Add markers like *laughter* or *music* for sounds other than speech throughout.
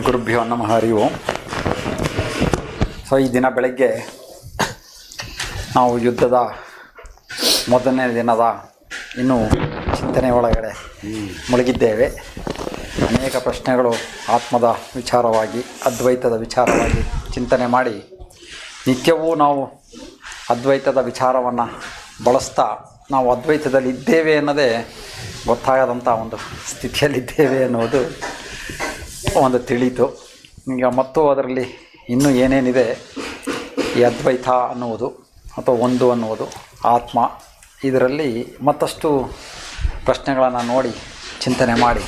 ಗುರುಭ್ಯೋ ನಮಃ, ಹರಿ ಓಂ. ಸೊ ಈ ದಿನ ಬೆಳಗ್ಗೆ ನಾವು ಯುದ್ಧದ ಮೊದಲನೇ ದಿನದ ಇನ್ನೂ ಚಿಂತನೆ ಒಳಗಡೆ ಮುಳುಗಿದ್ದೇವೆ. ಅನೇಕ ಪ್ರಶ್ನೆಗಳು ಆತ್ಮದ ವಿಚಾರವಾಗಿ, ಅದ್ವೈತದ ವಿಚಾರವಾಗಿ ಚಿಂತನೆ ಮಾಡಿ, ನಿತ್ಯವೂ ನಾವು ಅದ್ವೈತದ ವಿಚಾರವನ್ನು ಬಳಸ್ತಾ ನಾವು ಅದ್ವೈತದಲ್ಲಿ ಇದ್ದೇವೆ ಅನ್ನೋದೇ ಗೊತ್ತಾಗದಂಥ ಒಂದು ಸ್ಥಿತಿಯಲ್ಲಿದ್ದೇವೆ ಅನ್ನೋದು ಒಂದು ತಿಳಿತು ಈಗ ಮತ್ತು ಅದರಲ್ಲಿ ಇನ್ನೂ ಏನೇನಿದೆ ಈ ಅದ್ವೈತ ಅನ್ನುವುದು ಅಥವಾ ಒಂದು ಅನ್ನುವುದು ಆತ್ಮ ಇದರಲ್ಲಿ ಮತ್ತಷ್ಟು ಪ್ರಶ್ನೆಗಳನ್ನು ನೋಡಿ ಚಿಂತನೆ ಮಾಡಿ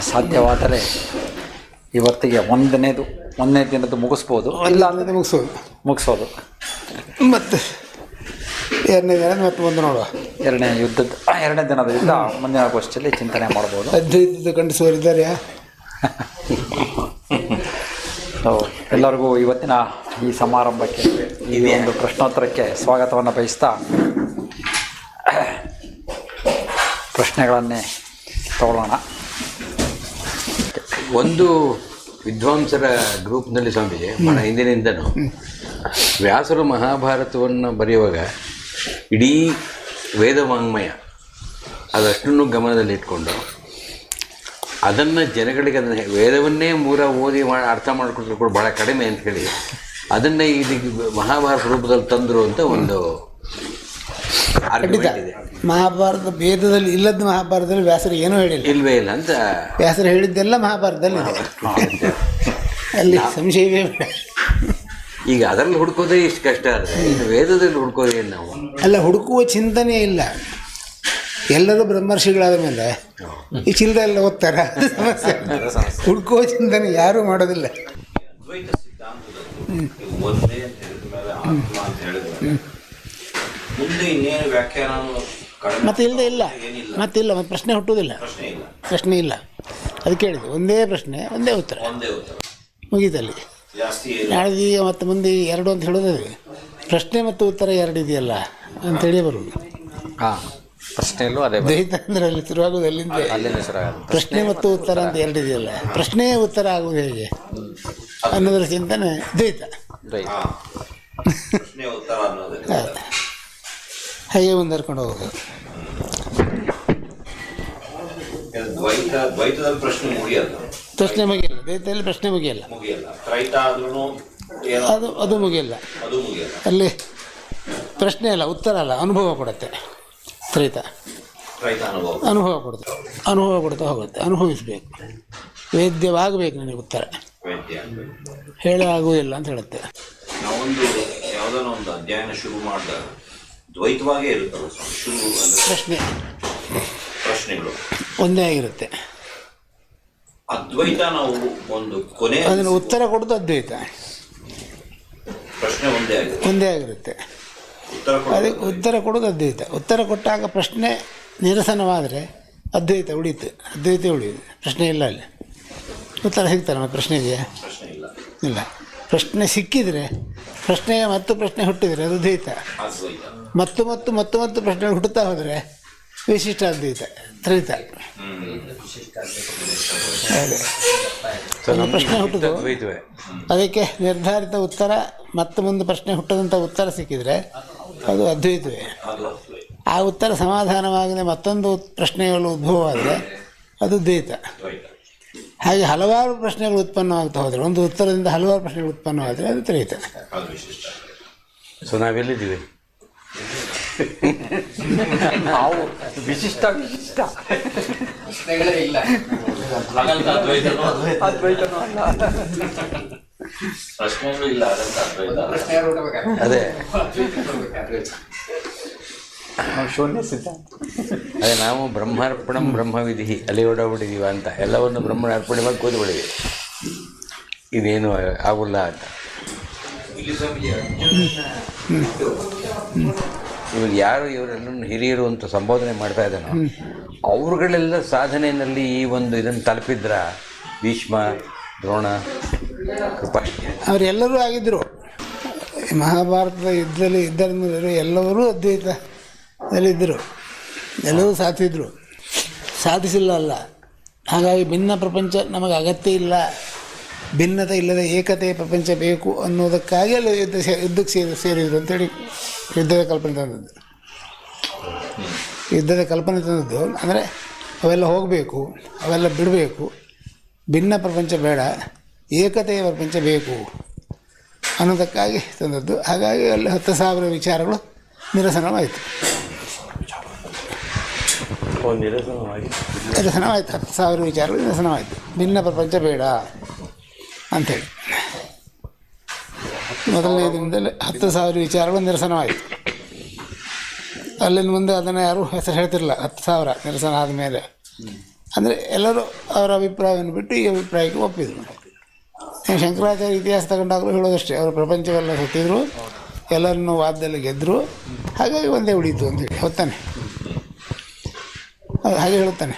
ಸಾಧ್ಯವಾದರೆ ಇವತ್ತಿಗೆ ಒಂದನೇದು ಒಂದನೇ ದಿನದ್ದು ಮುಗಿಸ್ಬೋದು. ಇಲ್ಲ ಅಂದ್ರೆ ಮುಗಿಸೋದು ಮುಗಿಸೋದು ಮತ್ತು ಎರಡನೇ ದಿನ ಮತ್ತೆ ಒಂದು ನೋಡುವ. ಎರಡನೇ ಯುದ್ಧದ ಆ, ಎರಡನೇ ದಿನದ ಯುದ್ಧ ಮುಂದಿನ ಗೋಷ್ಠಿಯಲ್ಲಿ ಚಿಂತನೆ ಮಾಡ್ಬೋದು. ಅದ್ವೈತದ ಖಂಡಿಸುವವರಿದ್ದಾರೆ ಸೊ ಎಲ್ಲರಿಗೂ ಇವತ್ತಿನ ಈ ಸಮಾರಂಭಕ್ಕೆ ಈ ಒಂದು ಪ್ರಶ್ನೋತ್ತರಕ್ಕೆ ಸ್ವಾಗತವನ್ನು ಬಯಸ್ತಾ ಪ್ರಶ್ನೆಗಳನ್ನೇ ತಗೊಳ್ಳೋಣ. ಒಂದು ವಿದ್ವಾಂಸರ ಗ್ರೂಪ್ನಲ್ಲಿ ಸ್ವಾಮೀಜಿ ಬಹಳ ಹಿಂದಿನಿಂದನೂ ವ್ಯಾಸರು ಮಹಾಭಾರತವನ್ನು ಬರೆಯುವಾಗ ಇಡೀ ವೇದ ವಾಂಗ್ಮಯ ಅದಷ್ಟನ್ನು ಗಮನದಲ್ಲಿಟ್ಕೊಂಡು ಅದನ್ನು ಜನಗಳಿಗೆ ಅದನ್ನು ವೇದವನ್ನೇ ಮೂರ ಓದಿ ಮಾಡಿ ಅರ್ಥ ಮಾಡ್ಕೊಂಡ್ರು ಕೂಡ ಭಾಳ ಕಡಿಮೆ ಅಂತ ಹೇಳಿ ಅದನ್ನೇ ಇದಕ್ಕೆ ಮಹಾಭಾರತ ರೂಪದಲ್ಲಿ ತಂದರು ಅಂತ ಒಂದು ಖಂಡಿತ. ಮಹಾಭಾರತ ವೇದದಲ್ಲಿ ಇಲ್ಲದ ಮಹಾಭಾರತದಲ್ಲಿ ವ್ಯಾಸರು ಏನೂ ಹೇಳಿಲ್ಲ. ಇಲ್ವೇ ಇಲ್ಲ ಅಂತ ವ್ಯಾಸರು ಹೇಳಿದ್ದೆಲ್ಲ ಮಹಾಭಾರತದಲ್ಲಿ ಅಲ್ಲಿ ಸಂಶಯವೇ ಈಗ ಅದರಲ್ಲಿ ಹುಡುಕೋದೇ ಇಷ್ಟು ಕಷ್ಟ ಆದರೆ ವೇದದಲ್ಲಿ ಹುಡುಕೋದೇ ನಾವು. ಅಲ್ಲ ಹುಡುಕುವ ಚಿಂತನೆ ಇಲ್ಲ. ಎಲ್ಲರೂ ಬ್ರಹ್ಮರ್ಷಿಗಳಾದ ಮೇಲೆ ಈ ಚಿಲ್ದ ಎಲ್ಲ ಓದ್ತಾರ? ಸಮಸ್ಯೆ. ಹುಡುಕುವ ಚಿಂತನೆ ಯಾರೂ ಮಾಡೋದಿಲ್ಲ. ದ್ವೈತ ಸಿದ್ಧಾಂತದಲ್ಲಿ ಒಂದೇ ಅಂತ ಮೇಲೆ ಆತ್ಮ ಅಂತ ಹೇಳಿದ್ರೆ ಮುಂದೆ ಇನ್ನೇನು ವ್ಯಾಖ್ಯಾನ ಕಡಿಮೆ ಮತ್ತೆ ಇಲ್ಲದೆ ಇಲ್ಲ. ಮತ್ತಿಲ್ಲ ಮತ್ತೆ ಪ್ರಶ್ನೆ ಹುಟ್ಟುವುದಿಲ್ಲ. ಪ್ರಶ್ನೆ ಇಲ್ಲ. ಅದಕ್ಕೆ ಹೇಳಿದ್ದು ಅದು ಕೇಳಿದೆ. ಒಂದೇ ಪ್ರಶ್ನೆ ಒಂದೇ ಉತ್ತರ. ಒಂದೇ ಉತ್ತರ. ಮುಗೀತಲ್ಲಿ. ಜಾಸ್ತಿ ನಾಳೆ ಮತ್ತೆ ಮತ್ತು ಮುಂದೆ ಎರಡು ಅಂತ ಹೇಳೋದೇ ಪ್ರಶ್ನೆ ಮತ್ತು ಉತ್ತರ ಎರಡು ಇದೆಯಲ್ಲ ಅಂತೇಳಿ ಬರೋದು ಹಾಂ. ಪ್ರಶ್ನೆಯಲ್ಲೂ ಅದೇ ದ್ವೈತ ಅಂದ್ರೆ ಅಲ್ಲಿ ಶುರುವಾಗೋದು ಅಲ್ಲಿಂದ ಅಲ್ಲಿಂದ ಪ್ರಶ್ನೆ ಮತ್ತು ಉತ್ತರ ಅಂತ ಎರಡು ಇದೆಯಲ್ಲ ಪ್ರಶ್ನೆಯೇ ಉತ್ತರ ಆಗುವುದು ಹೇಗೆ? ಅನ್ನೋದ್ರ ಚಿಂತನೆ ದ್ವೈತ. ದ್ವೈತ. ಹಾಗೆ ಮುಂದರ್ಕೊಂಡು ಹೋಗೋದು ಇದು ದ್ವೈತ ದ್ವೈತದಲ್ಲಿ ಪ್ರಶ್ನೆ ಮುಗಿಯಲ್ಲ. ಪ್ರಶ್ನೆ ಮುಗಿಯಲ್ಲ. ದ್ವೈತದಲ್ಲಿ ಪ್ರಶ್ನೆ ಮುಗಿಯಲ್ಲ. ಮುಗಿಯಲ್ಲ. ತ್ರೈತ ಆದ್ರೂ ಏನೋ? ಅದು ಅದು ಮುಗಿಯಲ್ಲ. ಅದು ಮುಗಿಯಲ್ಲ. ಅಲ್ಲಿ ಪ್ರಶ್ನೆ ಅಲ್ಲ ಉತ್ತರ ಅಲ್ಲ ಅನುಭವ ಕೊಡುತ್ತೆ. ತ್ರೈತ. ಅನುಭವ. ಕೊಡುತ್ತೆ ಅನುಭವ ಕೊಡ್ತಾ ಹೋಗುತ್ತೆ. ಅನುಭವಿಸಬೇಕು. ವೇದ್ಯವಾಗಬೇಕು ನನಗೆ ಉತ್ತರ. ವೈದ್ಯ ಹೇಳೇ ಆಗುವುದಿಲ್ಲ ಅಂತ ಹೇಳುತ್ತೆ. ನಾವೊಂದು ಯಾವುದೋ ಒಂದು ಅಧ್ಯಯನ ಶುರು ದ್ವೈತವಾಗೇ ಇರುತ್ತಲ್ಲ ಶುರು ಪ್ರಶ್ನೆ. ಪ್ರಶ್ನೆಗಳು. ಒಂದೇ ಆಗಿರುತ್ತೆ. ಅದ್ವೈತ ನಾವು ಒಂದು ಕೊನೆ ಅದನ್ನು ಉತ್ತರ ಕೊಡೋದು ಅದ್ವೈತ. ಪ್ರಶ್ನೆ ಒಂದೇ ಒಂದೇ ಆಗಿರುತ್ತೆ. ಅದಕ್ಕೆ ಉತ್ತರ ಕೊಡೋದು ಅದ್ವೈತ. ಉತ್ತರ ಕೊಟ್ಟಾಗ ಪ್ರಶ್ನೆ ನಿರಸನವಾದರೆ ಅದ್ವೈತ ಉಳೀತು ಅದ್ವೈತ ಉಳಿಯುದು ಪ್ರಶ್ನೆ ಇಲ್ಲ ಅಲ್ಲಿ. ಉತ್ತರ ಸಿಗ್ತಾರೆ ನಮ್ಮ ಪ್ರಶ್ನೆ ಇದೆಯಾ ಪ್ರಶ್ನೆ ಇಲ್ಲ. ಇಲ್ಲ. ಪ್ರಶ್ನೆ ಸಿಕ್ಕಿದರೆ ಪ್ರಶ್ನೆಗೆ ಮತ್ತು ಪ್ರಶ್ನೆ ಹುಟ್ಟಿದರೆ ಅದು ದ್ವೈತ ಅದ್ವೈತ. ಮತ್ತು ಮತ್ತು ಮತ್ತು ಮತ್ತು ಪ್ರಶ್ನೆ ಹುಟ್ಟುತ್ತಾ ಹೋದರೆ ವಿಶಿಷ್ಟ ಅದ್ವೈತ ತ್ರೈತ ಪ್ರಶ್ನೆ ಹುಟ್ಟುದು. ಅದ್ವೈತವೇ? ಅದಕ್ಕೆ ನಿರ್ಧಾರಿತ ಉತ್ತರ ಮತ್ತೆ ಮುಂದೆ ಪ್ರಶ್ನೆ ಹುಟ್ಟದಂಥ ಉತ್ತರ ಸಿಕ್ಕಿದರೆ ಅದು ಅದ್ವೈತವೇ? ಆ ಉತ್ತರ ಸಮಾಧಾನವಾಗದೆ ಮತ್ತೊಂದು ಪ್ರಶ್ನೆಗಳು ಉದ್ಭವವಾದರೆ ಅದು ದ್ವೈತ. ಹಾಗೆ ಹಲವಾರು ಪ್ರಶ್ನೆಗಳು ಉತ್ಪನ್ನವಾಗ್ತಾ ಹೋದರೆ ಒಂದು ಉತ್ತರದಿಂದ ಹಲವಾರು ಪ್ರಶ್ನೆಗಳು ಉತ್ಪನ್ನವಾದರೆ ಅದು ತ್ರೈತ. ಅದು ವಿಶಿಷ್ಟ ಸೊ ನಾವೆಲ್ಲಿದ್ದೀವಿ? ನಾವು ವಿಶಿಷ್ಟ ವಿಶಿಷ್ಟ. ಹಾಗಂತ ಇಲ್ಲ. ಅದ್ವೈತನೂ ಅಲ್ಲ. ಪ್ರಶ್ನೆಗಳು ಇಲ್ಲ ಅದೇ ನಾವು ಶೂನ್ಯ ಸಿದ್ಧಾಂತ ಅದೇ ನಾವು ಬ್ರಹ್ಮಾರ್ಪಣಂ ಬ್ರಹ್ಮವಿಧಿ ಅಲ್ಲಿ ಓಡಾಡಿದೀವ ಅಂತ ಎಲ್ಲವನ್ನು ಬ್ರಹ್ಮನ ಅರ್ಪಣೆ ಮಾಡಿ ಕೂತ್ಬಿಡಿವಿ ಇದೇನು ಆಗೋಲ್ಲ ಅಂತ. ಇವಾಗ ಯಾರು ಇವರೆಲ್ಲರೂ ಹಿರಿಯರು ಅಂತ ಸಂಬೋಧನೆ ಮಾಡ್ತಾ ಇದ್ದಾನೆ ಅವ್ರುಗಳೆಲ್ಲ ಸಾಧನೆಯಲ್ಲಿ ಈ ಒಂದು ಇದನ್ನು ತಲುಪಿದ್ರ? ಭೀಷ್ಮ ದ್ರೋಣ ಅವರೆಲ್ಲರೂ ಆಗಿದ್ದರು ಮಹಾಭಾರತದ ಯುದ್ಧದಲ್ಲಿ ಯುದ್ಧದಲ್ಲಿ ಎಲ್ಲರೂ ಅದ್ವೈತದಲ್ಲಿದ್ದರು ಎಲ್ಲರೂ ಸಾಧಿಸಿದ್ರು. ಸಾಧಿಸಿಲ್ಲ ಅಲ್ಲ. ಹಾಗಾಗಿ ಭಿನ್ನ ಪ್ರಪಂಚ ನಮಗೆ ಅಗತ್ಯ ಇಲ್ಲ. ಭಿನ್ನತೆ ಇಲ್ಲದ ಏಕತೆಯ ಪ್ರಪಂಚ ಬೇಕು ಅನ್ನೋದಕ್ಕಾಗಿ ಅಲ್ಲಿ ಯುದ್ಧ ಸೇ, ಯುದ್ಧಕ್ಕೆ ಸೇರಿ, ಸೇರಿದ್ರು ಅಂತೇಳಿ ಯುದ್ಧದ ಕಲ್ಪನೆ ತಂದದ್ದು. ಯುದ್ಧದ ಕಲ್ಪನೆ ತಂದದ್ದು ಅಂದರೆ ಅವೆಲ್ಲ ಹೋಗಬೇಕು, ಅವೆಲ್ಲ ಬಿಡಬೇಕು. ಭಿನ್ನ ಪ್ರಪಂಚ ಬೇಡ. ಏಕತೆಯ ಪ್ರಪಂಚ ಬೇಕು ಅನ್ನೋದಕ್ಕಾಗಿ ತಂದದ್ದು. ಹಾಗಾಗಿ ಅಲ್ಲಿ ಹತ್ತು ಸಾವಿರ ವಿಚಾರಗಳು ನಿರಸನವಾಯಿತು. ನಿರಸನವಾಯಿತು. ಹತ್ತು ಸಾವಿರ ವಿಚಾರಗಳು ನಿರಸನವಾಯಿತು. ಭಿನ್ನ ಪ್ರಪಂಚ ಬೇಡ ಅಂಥೇಳಿ. ಮೊದಲನೇ ದಿನದಲ್ಲಿ ಹತ್ತು ಸಾವಿರ ವಿಚಾರಗಳು ನಿರಸನವಾಯಿತು. ಅಲ್ಲಿಂದ ಮುಂದೆ ಅದನ್ನು ಯಾರೂ ಹೆಸರು ಹೇಳ್ತಿರಲ್ಲ ಹತ್ತು ಸಾವಿರ ನಿರಸನ ಆದಮೇಲೆ. ಅಂದರೆ ಎಲ್ಲರೂ ಅವರ ಅಭಿಪ್ರಾಯವನ್ನು ಬಿಟ್ಟು ಈ ಅಭಿಪ್ರಾಯಕ್ಕೆ ಒಪ್ಪಿದರು. ಶಂಕರಾಚಾರ್ಯ ಇತಿಹಾಸ ತಗೊಂಡಾಗಲೂ ಹೇಳೋದಷ್ಟೇ ಅವರು ಪ್ರಪಂಚವೆಲ್ಲ ಸುತ್ತಿದ್ರು ಎಲ್ಲರನ್ನು ವಾದದಲ್ಲಿ ಗೆದ್ದರು ಹಾಗಾಗಿ ಒಂದೇ ಉಳೀತು ಅಂತೇಳಿ ಹೊತ್ತಾನೆ. ಹೌದು, ಹಾಗೆ ಹೇಳುತ್ತಾನೆ.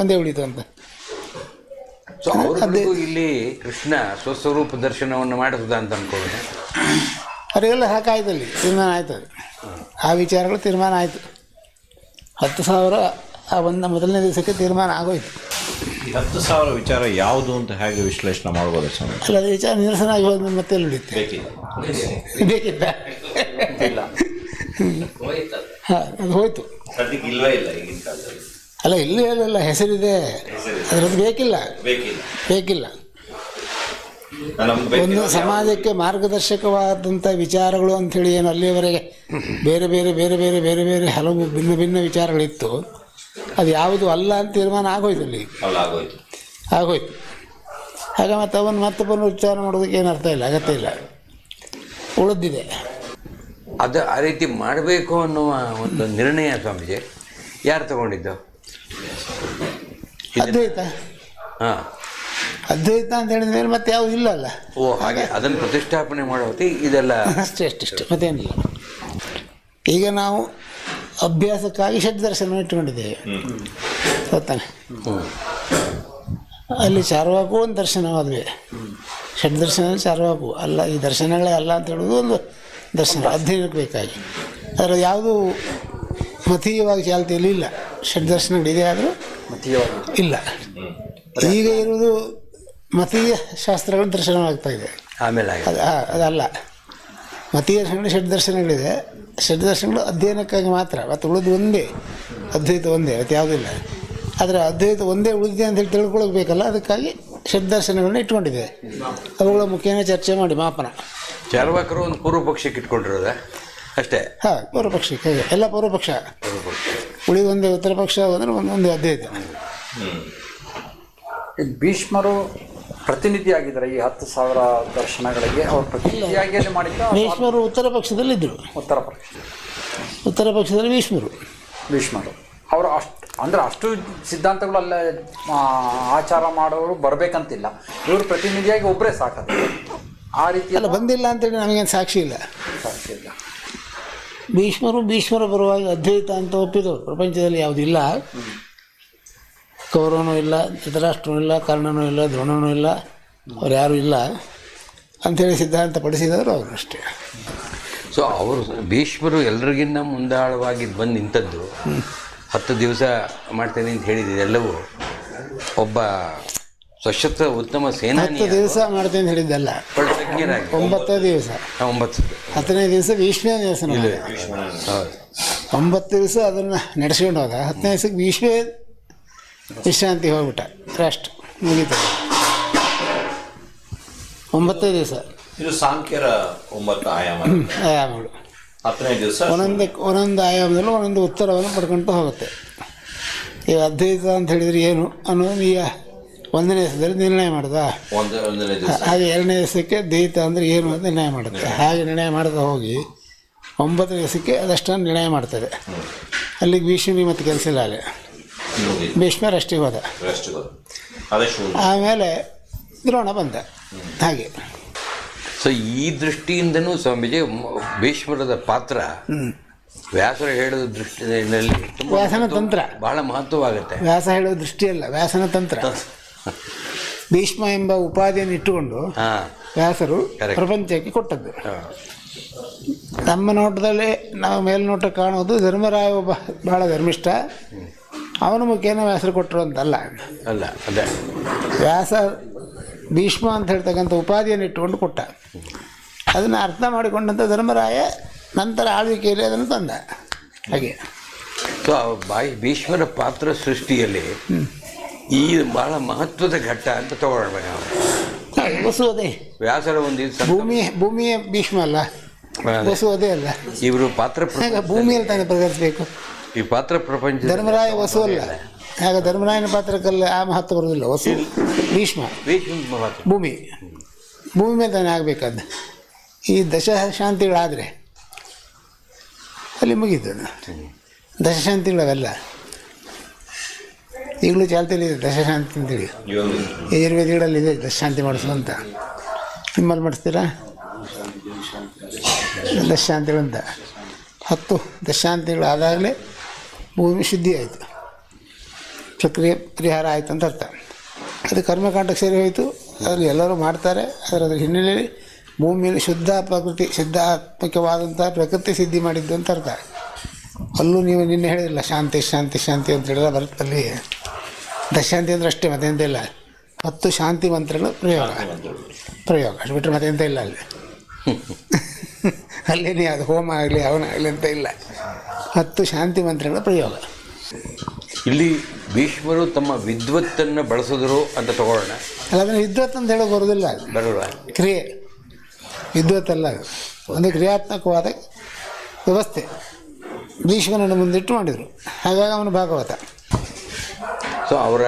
ಒಂದೇ ಉಳೀತು ಅಂತ. ಇಲ್ಲಿ ಕೃಷ್ಣ ಸ್ವಸ್ವರೂಪ ದರ್ಶನವನ್ನು ಮಾಡಿಸುದ ಅಂತ ಅನ್ಕೊಳ್ಳಿ ಅವರಿಗೆಲ್ಲ ಸಾಕಾಯ್ತಲ್ಲಿ ತೀರ್ಮಾನ ಆಯ್ತು ಅದು. ಆ ವಿಚಾರಗಳು ತೀರ್ಮಾನ ಆಯಿತು. ಹತ್ತು ಸಾವಿರ ಆ ಒಂದು ಮೊದಲನೇ ದಿವಸಕ್ಕೆ ತೀರ್ಮಾನ ಆಗೋಯ್ತು. ಹತ್ತು ಸಾವಿರ ವಿಚಾರ ಯಾವುದು ಅಂತ ಹೇಗೆ ವಿಶ್ಲೇಷಣೆ ಮಾಡ್ಬೋದು ಸ್ವಾಮಿ? ಅಲ್ಲ ಅದು ವಿಚಾರ ನಿರಸನ ಆಗಿ ಹೋದ್ಮೇಲೆ ಮತ್ತೆ ಎಲ್ಲಿ ಉಳಿಯುತ್ತೆ? ಬೇಕಿಲ್ಲ ಬೇಕಿತ್ತ? ಹಾಂ ಅದು ಹೋಯ್ತು. ಸದ್ಯಕ್ಕೆ ಇಲ್ವೇ ಇಲ್ಲ ಈಗಿನ ಕಾಲದಲ್ಲಿ. ಅಲ್ಲ ಇಲ್ಲಿ ಹೇಳಲ್ಲ ಹೆಸರಿದೆ. ಅದರದ್ದು ಬೇಕಿಲ್ಲ. ಬೇಕಿಲ್ಲ. ಬೇಕಿಲ್ಲ. ನಮ್ಗೆ ಒಂದು ಬೇಕಿಲ್ಲ ಸಮಾಜಕ್ಕೆ ಮಾರ್ಗದರ್ಶಕವಾದಂಥ ವಿಚಾರಗಳು ಅಂಥೇಳಿ ಏನು ಅಲ್ಲಿಯವರೆಗೆ ಬೇರೆ ಬೇರೆ ಬೇರೆ ಬೇರೆ ಬೇರೆ ಬೇರೆ ಹಲವು ಭಿನ್ನ ಭಿನ್ನ ವಿಚಾರಗಳಿತ್ತು. ಅದು ಯಾವುದು ಅಲ್ಲ ಅಂತ ತೀರ್ಮಾನ ಆಗೋಯ್ತು ಅಲ್ಲಿ. ಅಲ್ಲ ಆಗೋಯ್ತು. ಆಗೋಯ್ತು. ಆಗ ಮತ್ತೆ ಅವನು ಮತ್ತೆ ಉಚ್ಚಾರ ಮಾಡೋದಕ್ಕೆ ಏನು ಅರ್ಥ ಇಲ್ಲ ಅಗತ್ಯ ಇಲ್ಲ. ಉಳಿದಿದೆ. ಅದು ಆ ರೀತಿ ಮಾಡಬೇಕು ಅನ್ನುವ ಒಂದು ನಿರ್ಣಯ ಸ್ವಾಮೀಜಿ ಯಾರು ತಗೊಂಡಿದ್ದು? ಅದ್ವೈತ. ಹಾಂ. ಅದ್ವೈತ ಅಂತ ಹೇಳಿದ ಮೇಲೆ ಮತ್ತೆ ಯಾವುದು ಇಲ್ಲ ಅಲ್ಲ. ಓ ಹಾಗೆ ಅದನ್ನು ಪ್ರತಿಷ್ಠಾಪನೆ ಮಾಡೋ ಹೊತ್ತಿಗೆ ಇದೆಲ್ಲ ಅಷ್ಟೇ ಅಷ್ಟಿಷ್ಟು ಮತ್ತೇನಿಲ್ಲ. ಈಗ ನಾವು ಅಭ್ಯಾಸಕ್ಕಾಗಿ ಷಡ್ ದರ್ಶನ ಇಟ್ಕೊಂಡಿದ್ದೇವೆ ಗೊತ್ತಾನೆ? ಅಲ್ಲಿ ಚಾರ್ವಾಕು ಒಂದು ದರ್ಶನವಾದ್ವಿ ಷಡ್ ದರ್ಶನ ಚಾರ್ವಾಕು. ಅಲ್ಲ ಈ ದರ್ಶನಗಳೇ ಅಲ್ಲ ಅಂತ ಹೇಳೋದು ಒಂದು ದರ್ಶನ ಅಧ್ಯಯನಕ್ಕೆ ಬೇಕಾಗಿ. ಅದರ ಯಾವುದು ಮತೀಯವಾಗಿ ಚಾಲ್ತಿಯಲ್ಲಿ ಇಲ್ಲ. ಷಡ್ ದರ್ಶನಗಳಿದೆ ಆದರೂ ಮತೀಯವಾಗಿ. ಇಲ್ಲ. ಈಗ ಇರುವುದು ಮತೀಯ ಶಾಸ್ತ್ರಗಳ ದರ್ಶನವಾಗ್ತಾ ಇದೆ. ಆಮೇಲೆ ಅದು ಅದಲ್ಲ. ಮತೀಯ ದರ್ಶನಗಳು ಷಡ್ ದರ್ಶನಗಳಿದೆ. ಷಡ್ ದರ್ಶನಗಳು ಅಧ್ಯಯನಕ್ಕಾಗಿ ಮಾತ್ರ. ಮತ್ತು ಉಳಿದು ಒಂದೇ ಅದ್ವೈತ ಒಂದೇ ಮತ್ತು ಯಾವುದಿಲ್ಲ ಆದರೆ ಅದ್ವೈತ ಒಂದೇ ಉಳಿದಿದೆ ಅಂತ ಹೇಳಿ ತಿಳ್ಕೊಳ್ಬೇಕಲ್ಲ ಅದಕ್ಕಾಗಿ ಷಡ್ದರ್ಶನಗಳನ್ನ ಇಟ್ಕೊಂಡಿದೆ. ಅವುಗಳ ಮುಖೇನ ಚರ್ಚೆ ಮಾಡಿ ಮಾಪನ. ಚಾರ್ವಾಕರು ಒಂದು ಪೂರ್ವ ಪಕ್ಷಕ್ಕೆ ಇಟ್ಕೊಂಡಿರೋದ? ಅಷ್ಟೇ? ಹಾಂ ಪೂರ್ವಪಕ್ಷಕ್ಕೆ ಹೇಗೆ. ಎಲ್ಲ ಪೂರ್ವಪಕ್ಷ. ಉಳಿದು ಒಂದೇ ಉತ್ತರ ಪಕ್ಷ ಅಂದರೆ ಒಂದೊಂದು ಅದ್ವೈತ. ಭೀಷ್ಮರು ಪ್ರತಿನಿಧಿಯಾಗಿದ್ದಾರೆ ಈ ಹತ್ತು ಸಾವಿರ ದರ್ಶನಗಳಿಗೆ ಅವರು ಪ್ರತಿನಿಧಿಯಾಗಿ ಮಾಡಿದ್ದ ಭೀಷ್ಮರು ಉತ್ತರ ಪಕ್ಷದಲ್ಲಿದ್ದರು. ಉತ್ತರ ಪಕ್ಷ ಉತ್ತರ ಪಕ್ಷದಲ್ಲಿ ಭೀಷ್ಮರು. ಭೀಷ್ಮರು. ಅವರು ಅಷ್ಟು ಅಂದ್ರೆ ಅಷ್ಟು ಸಿದ್ಧಾಂತಗಳು ಅಲ್ಲ ಆಚಾರ ಮಾಡೋರು ಬರಬೇಕಂತಿಲ್ಲ. ಇವರು ಪ್ರತಿನಿಧಿಯಾಗಿ ಒಬ್ಬರೇ ಸಾಕದು. ಆ ರೀತಿ ಅಲ್ಲ ಬಂದಿಲ್ಲ ಅಂತೇಳಿ ನಮಗೇನು ಸಾಕ್ಷಿ ಇಲ್ಲ. ಸಾಕ್ಷಿ ಇಲ್ಲ. ಭೀಷ್ಮರು ಭೀಷ್ಮರ ಬರುವಾಗ ಅದ್ವೈತ ಅಂತ ಒಪ್ಪಿದವರು ಪ್ರಪಂಚದಲ್ಲಿ ಯಾವುದಿಲ್ಲ ಕೌರವನೂ ಇಲ್ಲ ಧೃತರಾಷ್ಟ್ರನೂ ಇಲ್ಲ ಕರ್ಣನೂ ಇಲ್ಲ ದ್ರೋಣನೂ ಇಲ್ಲ ಅವ್ರು ಯಾರೂ ಇಲ್ಲ ಅಂಥೇಳಿ ಸಿದ್ಧಾಂತ ಪಡಿಸಿದವರು ಅವರು ಅಷ್ಟೇ. ಸೊ ಅವರು ಭೀಷ್ಮರು ಎಲ್ರಿಗಿನ್ನ ಮುಂದಾಳವಾಗಿ ಬಂದು ನಿಂತದ್ದು ಹತ್ತು ದಿವಸ ಮಾಡ್ತೇನೆ ಅಂತ ಹೇಳಿದ್ದು ಎಲ್ಲವೂ. ಒಬ್ಬ ಸಶಸ್ತ್ರ ಉತ್ತಮ ಸೇನಾ ಹತ್ತು ದಿವಸ ಮಾಡ್ತೇನೆ ಅಂತ ಹೇಳಿದ್ದಲ್ಲ. ಒಂಬತ್ತು ದಿವಸ. ಒಂಬತ್ತು ಹತ್ತನೇ ದಿವಸ ಭೀಷ್ಮ ದಿವಸ ಹೌದು. ಒಂಬತ್ತು ದಿವಸ ಅದನ್ನು ನಡೆಸ್ಕೊಂಡು ಹೋದ ಹತ್ತನೇ ದಿವಸಕ್ಕೆ ಭೀಷ್ಮ ವಿಶ್ರಾಂತಿ ಹೋಗ್ಬಿಟ್ಟ. ರೆಸ್ಟ್ ಮುಗೀತದೆ ಒಂಬತ್ತೇ ದಿವಸ. ಇದು ಸಾಂಖ್ಯರ ಒಂಬತ್ತು ಆಯಾಮ. ಆಯಾಮಗಳು. ಹತ್ತನೇ ದಿವಸ. ಒಂದೊಂದು ಒಂದೊಂದು ಆಯಾಮದಲ್ಲೂ ಒಂದೊಂದು ಉತ್ತರವನ್ನು ಪಡ್ಕೊಂಡು ಹೋಗುತ್ತೆ. ಈಗ ಅದ್ವೈತ ಅಂತ ಹೇಳಿದರೆ ಏನು? ಅನ್ನೋದು ಈಗ ಒಂದನೇ ದಿವಸದಲ್ಲಿ ನಿರ್ಣಯ ಮಾಡ್ದ? ಹಾಗೆ ಎರಡನೇ ದಿವಸಕ್ಕೆ ದ್ವೈತ ಅಂದರೆ ಏನು ಅಂತ ನಿರ್ಣಯ ಮಾಡುತ್ತೆ. ಹಾಗೆ ನಿರ್ಣಯ ಮಾಡ್ತಾ ಹೋಗಿ ಒಂಬತ್ತನೇ ದಿವಸಕ್ಕೆ ಅದಷ್ಟನ್ನು ನಿರ್ಣಯ ಮಾಡ್ತದೆ ಅಲ್ಲಿಗೆ ಭೀಷಣಿ ಮತ್ತು ಕೆಲಸ ಇಲ್ಲ ಅಲ್ಲಿ. ಭೀಷ್ಮ ರೆಸ್ಟಿಗೆ ಹೋದ. ಶೂನ್ಯ ಆಮೇಲೆ ದ್ರೋಣ ಬಂದ. ಹಾಗೆ. ಸೊ ಈ ದೃಷ್ಟಿಯಿಂದನೂ ಸ್ವಾಮೀಜಿ ಮ- ಭೀಷ್ಮರದ ಪಾತ್ರ ವ್ಯಾಸರು ಹೇಳೋ ದೃಷ್ಟಿಯಲ್ಲಿ ತುಂಬ ವ್ಯಾಸನ ತಂತ್ರ. ಬಹಳ ಮಹತ್ವವಾಗುತ್ತೆ. ವ್ಯಾಸ ಹೇಳೋ ದೃಷ್ಟಿಯಲ್ಲ ವ್ಯಾಸನ ತಂತ್ರ. ಭೀಷ್ಮ ಎಂಬ ಉಪಾಧಿಯನ್ನು ಇಟ್ಟುಕೊಂಡು ಹಾಂ. ವ್ಯಾಸರು. ಪ್ರಪಂಚಕ್ಕೆ ಕೊಟ್ಟದ್ದು. ನಮ್ಮ ನೋಟದಲ್ಲಿ ನಾವು ಮೇಲ್ನೋಟ ಕಾಣೋದು ಧರ್ಮರಾಯ ಒಬ್ಬ ಬಹಳ ಧರ್ಮಿಷ್ಠ. ಅವನ ಮುಖೇನ ವ್ಯಾಸರು ಕೊಟ್ಟರು ಅಂತಲ್ಲ. ಅಲ್ಲ ಅದೇ. ವ್ಯಾಸ ಭೀಷ್ಮ ಅಂತ ಹೇಳ್ತಕ್ಕಂಥ ಉಪಾಧಿಯನ್ನು ಇಟ್ಟುಕೊಂಡು ಕೊಟ್ಟ. ಅದನ್ನು ಅರ್ಥ ಮಾಡಿಕೊಂಡಂಥ ಧರ್ಮರಾಯ ನಂತರ ಆಳ್ವಿಕೆಯಲ್ಲಿ ಅದನ್ನು ತಂದ. ಹಾಗೆ. ಸೊ ಬಾಯಿ ಭೀಷ್ಮರ ಪಾತ್ರ ಸೃಷ್ಟಿಯಲ್ಲಿ ಈ ಬಹಳ ಮಹತ್ವದ ಘಟ್ಟ ಅಂತ ತಗೊಳ್ಬೇಕು ನಾವು. ವ್ಯಾಸರ ಒಂದು ಭೂಮಿ ಭೂಮಿಯ ಭೀಷ್ಮ ಅಲ್ಲ. ಅದೇ. ಅಲ್ಲ. ಇವರು ಪಾತ್ರ ಭೂಮಿಯಲ್ಲಿ ತಾನೇ ಪ್ರಕಟಿಸಬೇಕು. ಈ ಪಾತ್ರ ಪ್ರಪಂಚ ಧರ್ಮರಾಯ ವಸು ಅಲ್ಲ ಆಗ ಧರ್ಮರಾಯನ ಪಾತ್ರಕ್ಕಲ್ಲ ಆ ಮಹತ್ವ ಬರೋದಿಲ್ಲ. ವಸು ಭೀಷ್ಮ. ಭೂಮಿ. ಭೂಮಿ ಮೇಲೆ ತಾನೇ ಆಗಬೇಕಾದ ಈ ದಶಶಾಂತಿಗಳಾದರೆ ಅಲ್ಲಿ ಮುಗೀತು ದಶಶಾಂತಿಗಳವೆಲ್ಲ. ಈಗಲೂ ಚಾಲ್ತಿಯಲ್ಲಿದೆ ದಶಶಾಂತಿ ಅಂತೇಳಿ ಯಜುರ್ವೇದಿಗಳಲ್ಲಿ ಇದೆ ದಶಶಾಂತಿ ಮಾಡಿಸು ಅಂತ. ನಿಮ್ಮಲ್ಲಿ ಮಾಡಿಸ್ತೀರಾ? ದಶಶಾಂತಿಗಳು ಅಂತ. ಹತ್ತು ದಶಾಂತಿಗಳು ಆದಾಗಲೇ ಭೂಮಿ ಶುದ್ಧಿ ಆಯಿತು. ಪ್ರಕ್ರಿಯೆ ಪರಿಹಾರ ಆಯಿತು ಅಂತ ಅರ್ಥ. ಅದು ಕರ್ಮಕಾಂಡಕ್ಕೆ ಸೇರಿ ಹೋಯಿತು. ಅದರಲ್ಲಿ ಎಲ್ಲರೂ ಮಾಡ್ತಾರೆ. ಅದರ ಹಿನ್ನೆಲೆಯಲ್ಲಿ ಭೂಮಿಯಲ್ಲಿ ಶುದ್ಧ ಪ್ರಕೃತಿ ಶುದ್ಧಾತ್ಮಕವಾದಂಥ ಪ್ರಕೃತಿ ಸಿದ್ಧಿ ಮಾಡಿದ್ದು ಅಂತ ಅರ್ಥ. ಅಲ್ಲೂ ನೀವು ನಿನ್ನೆ ಹೇಳಿರಲ್ಲ ಶಾಂತಿ ಶಾಂತಿ ಶಾಂತಿ ಅಂತ ಹೇಳಿದ್ರೆ ಬರುತ್ತಲ್ಲಿ ದಶಾಂತಿ ಅಂದ್ರೆ ಅಷ್ಟೇ ಮತ್ತೆಂತ ಇಲ್ಲ. ಹತ್ತು ಶಾಂತಿ ಮಂತ್ರಗಳು ಪ್ರಯೋಗ. ಪ್ರಯೋಗ. ಅಷ್ಟು ಬಿಟ್ಟರೆ ಮತ್ತೆಂತ ಇಲ್ಲ ಅಲ್ಲಿ. *laughs* ಅಲ್ಲೇನೇ ಅದು ಹೋಮ ಆಗಲಿ ಅವನ ಆಗಲಿ ಅಂತ ಇಲ್ಲ. ಹತ್ತು ಶಾಂತಿ ಮಂತ್ರಗಳ ಪ್ರಯೋಗ. ಇಲ್ಲಿ ಭೀಷ್ಮರು ತಮ್ಮ ವಿದ್ವತ್ತನ್ನು ಬಳಸಿದ್ರು ಅಂತ ತಗೊಳ್ಳೋಣ. ಅಲ್ಲ ಅದನ್ನು ವಿದ್ವತ್ ಅಂತ ಹೇಳೋಕೆ ಬರೋದಿಲ್ಲ. ಅದು ಬರಲ್ವಾ ಕ್ರಿಯೆ ವಿದ್ವತ್ತಲ್ಲ ಅದು. ಒಂದು ಕ್ರಿಯಾತ್ಮಕವಾದ ವ್ಯವಸ್ಥೆ. ಭೀಷ್ಮನನ್ನು ಮುಂದಿಟ್ಟು ಮಾಡಿದರು. ಹಾಗಾಗಿ ಅವನು ಭಾಗವತ. ಸೊ ಅವರ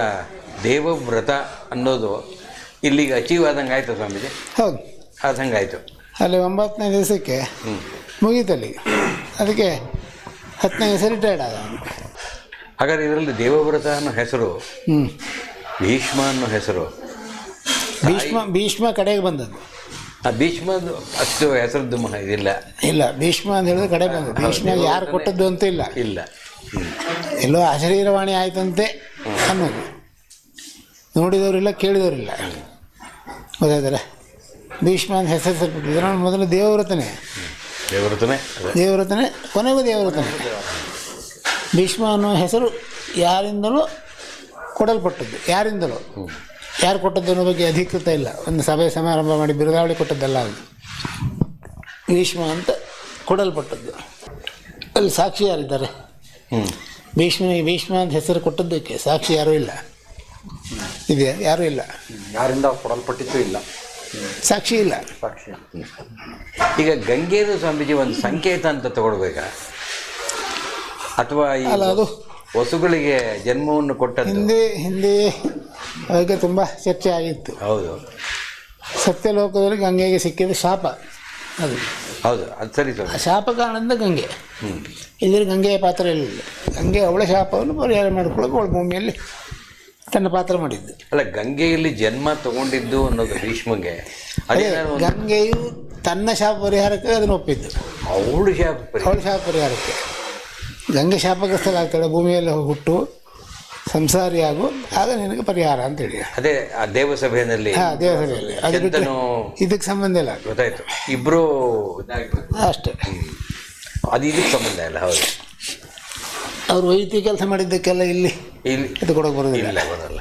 ದೇವವ್ರತ ಅನ್ನೋದು ಇಲ್ಲಿಗೆ ಅಚೀವ್ ಆದಂಗೆ ಆಯಿತು ಸ್ವಾಮೀಜಿ? ಹೌದು. ಆದಂಗೆ ಆಯಿತು. ಅಲ್ಲಿ ಒಂಬತ್ತನೇ ದಿವಸಕ್ಕೆ ಮುಗೀತಲ್ಲಿ. ಅದಕ್ಕೆ ಹತ್ತನೇ ದಿವಸ ರಿಟೈರ್ಡ್ ಆದ. ಹಾಗಾದ್ರೆ ಇದರಲ್ಲಿ ದೇವವ್ರತ ಅನ್ನೋ ಹೆಸರು ಹ್ಞೂ ಭೀಷ್ಮ ಅನ್ನೋ ಹೆಸರು. ಭೀಷ್ಮ ಭೀಷ್ಮ ಕಡೆಗೆ ಬಂದದ್ದು. ಆ ಭೀಷ್ಮದ್ದು ಅಷ್ಟು ಹೆಸರದ್ದು ಮಹ ಇದಿಲ್ಲ. ಇಲ್ಲ ಭೀಷ್ಮ ಅಂತ ಹೇಳಿದ್ರೆ ಕಡೆ ಬಂದದ್ದು. ಭೀಷ್ಮ ಯಾರು ಕೊಟ್ಟದ್ದು ಅಂತ ಇಲ್ಲ. ಇಲ್ಲ. ಎಲ್ಲೋ ಅಶರೀರವಾಣಿ ಆಯ್ತಂತೆ ಅನ್ನೋದು. ನೋಡಿದವರಿಲ್ಲ ಕೇಳಿದವರಿಲ್ಲ. ಗೊತ್ತಾಯ್ತಲ್ಲ? ಭೀಷ್ಮ ಅಂತ ಹೆಸರು ನಾನು ಮೊದಲು ದೇವವ್ರತನೇ. ದೇವ್ರತನೇ ದೇವವ್ರತನೇ ಕೊನೆಗೂ ದೇವ್ರತನೇ ಭೀಷ್ಮ ಅನ್ನೋ ಹೆಸರು ಯಾರಿಂದಲೂ ಕೊಡಲ್ಪಟ್ಟದ್ದು ಯಾರಿಂದಲೂ. ಯಾರು ಕೊಟ್ಟದ್ದು ಅನ್ನೋ ಬಗ್ಗೆ ಅಧಿಕೃತ ಇಲ್ಲ. ಒಂದು ಸಭೆ ಸಮಾರಂಭ ಮಾಡಿ ಬಿರುದಾವಳಿ ಕೊಟ್ಟದ್ದಲ್ಲ ಅದು. ಭೀಷ್ಮ ಅಂತ ಕೊಡಲ್ಪಟ್ಟದ್ದು. ಅಲ್ಲಿ ಸಾಕ್ಷಿ ಯಾರಿದ್ದಾರೆ? ಹ್ಞೂ ಭೀಷ್ಮನಿಗೆ ಭೀಷ್ಮ ಅಂತ ಹೆಸರು ಕೊಟ್ಟದ್ದಕ್ಕೆ ಸಾಕ್ಷಿ ಯಾರೂ ಇಲ್ಲ. ಇದೆ ಯಾರೂ ಇಲ್ಲ. ಯಾರಿಂದ ಕೊಡಲ್ಪಟ್ಟಿದ್ದು ಇಲ್ಲ. ಸಾಕ್ಷಿ ಇಲ್ಲ. ಸಾಕ್ಷಿ ಈಗ ಗಂಗೇದು ಸ್ವಾಮೀಜಿ ಒಂದು ಸಂಕೇತ ಅಂತ ತಗೊಳ್ಬೇಕಾ ಅಥವಾ ಈ ಅಲ್ಲ ಅದು ವಸುಗಳಿಗೆ ಜನ್ಮವನ್ನು ಕೊಟ್ಟದ್ದು. ಹಿಂದೆ ಹಿಂದೆ ಅದಕ್ಕೆ ತುಂಬ ಚರ್ಚೆ ಆಗಿತ್ತು. ಹೌದು. ಸತ್ಯಲೋಕದಲ್ಲಿ ಗಂಗೆಗೆ ಸಿಕ್ಕಿದ ಶಾಪ ಅದು. ಹೌದು ಅದು ಸರಿ ಆ ಸ್ವಾಮಿ ಶಾಪ ಕಾರಣದಿಂದ ಗಂಗೆ. ಹ್ಞೂ ಇದ್ರ ಗಂಗೆಯ ಪಾತ್ರ ಇಲ್ಲ. ಗಂಗೆ ಅವಳ ಶಾಪವನ್ನು ಪರಿಹಾರ ಮಾಡಿಕೊಳ್ಳೋಕೆ ಅವಳ ಭೂಮಿಯಲ್ಲಿ ತನ್ನ ಪಾತ್ರ ಮಾಡಿದ್ದು. ಅಲ್ಲ ಗಂಗೆಯಲ್ಲಿ ಜನ್ಮ ತಗೊಂಡಿದ್ದು ಅನ್ನೋದು ಭೀಷ್ಮಗೆ. ಅದೇ ಗಂಗೆಯು ತನ್ನ ಶಾಪ ಪರಿಹಾರಕ್ಕೆ ಅದನ್ನು ಒಪ್ಪಿದ್ದು. ಅವಳು ಶಾಪ ಅವಳು ಶಾಪ ಪರಿಹಾರಕ್ಕೆ. ಗಂಗೆ ಶಾಪಗ್ರಸ್ತಲಾಗ್ತಾಳೆ ಭೂಮಿಯಲ್ಲಿ ಹೋಗಿ ಹುಟ್ಟು ಸಂಸಾರಿಯಾಗು ಆಗ ನಿನಗೆ ಪರಿಹಾರ ಅಂತೇಳಿ ಅದೇ ಆ ದೇವಸಭೆಯಲ್ಲಿ ಹಾಂ ದೇವಸಭೆಯಲ್ಲಿ. ಅದು ಬಿಟ್ಟು ಇದಕ್ಕೆ ಸಂಬಂಧ ಇಲ್ಲ. ಗೊತ್ತಾಯ್ತು. ಇಬ್ರು ಇದಾಗ್ಬೇಕು. ಅಷ್ಟೇ ಅದು ಇದಕ್ಕೆ ಸಂಬಂಧ ಇಲ್ಲ ಹೌದು. ಅವ್ರು ವೈದ್ಯ ಕೆಲಸ ಮಾಡಿದ್ದಕ್ಕೆಲ್ಲ ಇಲ್ಲಿ ಇಲ್ಲಿ. ಇದು ಕೊಡೋಕೆ ಬರೋದಿಲ್ಲ ಬರಲ್ಲ.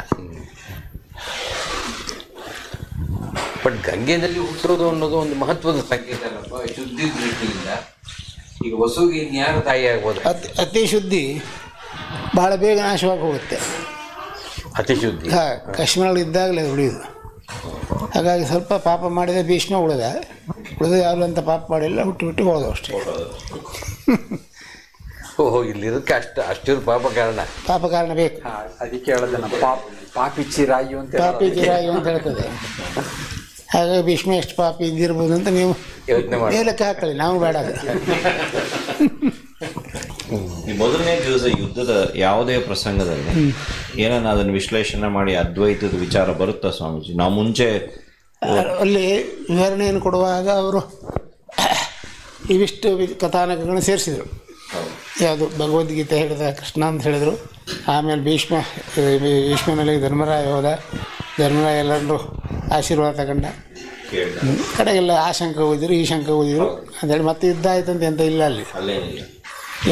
ಬಟ್ ಗಂಗೆನಲ್ಲಿ ಹುಟ್ಟಿರೋದು ಅನ್ನೋದು ಒಂದು ಮಹತ್ವದ ಸಂಕೇತ ಅಲ್ಲಪ್ಪ. ಶುದ್ಧಿ ದೃಷ್ಟಿಯಿಂದ. ಈಗ ವಸುಗೆ ಇನ್ಯಾರು ತಾಯಿ ಆಗ್ಬೋದು? ಅತಿ ಅತಿ ಶುದ್ಧಿ ಭಾಳ ಬೇಗ ನಾಶವಾಗಿ ಹೋಗುತ್ತೆ. ಅತಿ ಶುದ್ಧಿ. ಹಾಂ ಕಾಶ್ಮೀರಲ್ಲಿ ಇದ್ದಾಗಲೇ ಉಳಿಯೋದು. ಹಾಗಾಗಿ ಸ್ವಲ್ಪ ಪಾಪ ಮಾಡಿದ ಭೀಷ್ಮ ಉಳಿದ. ಉಳಿದ ಯಾರು ಅಂತ ಪಾಪ ಮಾಡಿಲ್ಲ ಹುಟ್ಟಿ ಹುಟ್ಟಿ ಹೋದವು ಅಷ್ಟೇ. *laughs* ಓಹೋ ಇಲ್ಲಿರೋದಕ್ಕೆ ಅಷ್ಟು ಅಷ್ಟಿರು ಪಾಪ ಕಾರಣ. ಪಾಪ ಕಾರಣ ಬೇಕು. ಅದಕ್ಕೆ ಹೇಳೋದು ನಮ್ಮ ಪಾಪ ಪಾಪಿಚ್ಚಿ ರಾಯು ಅಂತ ಪಾಪಿ ಹೇಳೋದು. ಗಿರಾಯಿ ಅಂತ ಹೇಳ್ತದೆ. ಹಾಗಾಗಿ ಭೀಷ್ಮ ಎಷ್ಟು ಪಾಪಿ ಇದ್ದಿರ್ಬೋದು ಅಂತ ನೀವು ಯೋಚನೆ ಮಾಡಿ. ಮೇಲಕ್ಕೆ ಹಾಕಲಿ ನಾವು ಬೇಡ ಅದು. ಈ ಮೊದಲನೇ ದಿವಸ ಯುದ್ಧದ ಯಾವುದೇ ಪ್ರಸಂಗದಲ್ಲಿ ಏನನ್ನ ಅದನ್ನು ವಿಶ್ಲೇಷಣೆ ಮಾಡಿ ಅದ್ವೈತದ ವಿಚಾರ ಬರುತ್ತಾ ಸ್ವಾಮೀಜಿ? ನಾವು ಮುಂಚೆ ಅಲ್ಲಿ ವಿವರಣೆಯನ್ನು ಕೊಡುವಾಗ ಅವರು ಇವಿಷ್ಟು ವಿ- ಕಥಾನಕಗಳನ್ನು ಸೇರಿಸಿದರು. ಯಾವುದು ಭಗವದ್ಗೀತೆ ಹೇಳಿದ ಕೃಷ್ಣ ಅಂತ ಹೇಳಿದರು. ಆಮೇಲೆ ಭೀಷ್ಮ ಭೀಷ್ಮ ಮೇಲೆ ಧರ್ಮರಾಯ ಹೋದ. ಧರ್ಮರಾಯ ಎಲ್ಲರೂ ಆಶೀರ್ವಾದ ತಗೊಂಡ. ಕೇಳಿದ ಕಡೆಗೆಲ್ಲ ಆ ಶಂಕ ಓದಿದ್ರು ಈ ಶಂಕ ಓದಿದ್ರು ಅಂತೇಳಿ ಮತ್ತೆ ಯುದ್ಧ ಅಂತ ಎಂತ ಇಲ್ಲ ಅಲ್ಲಿ.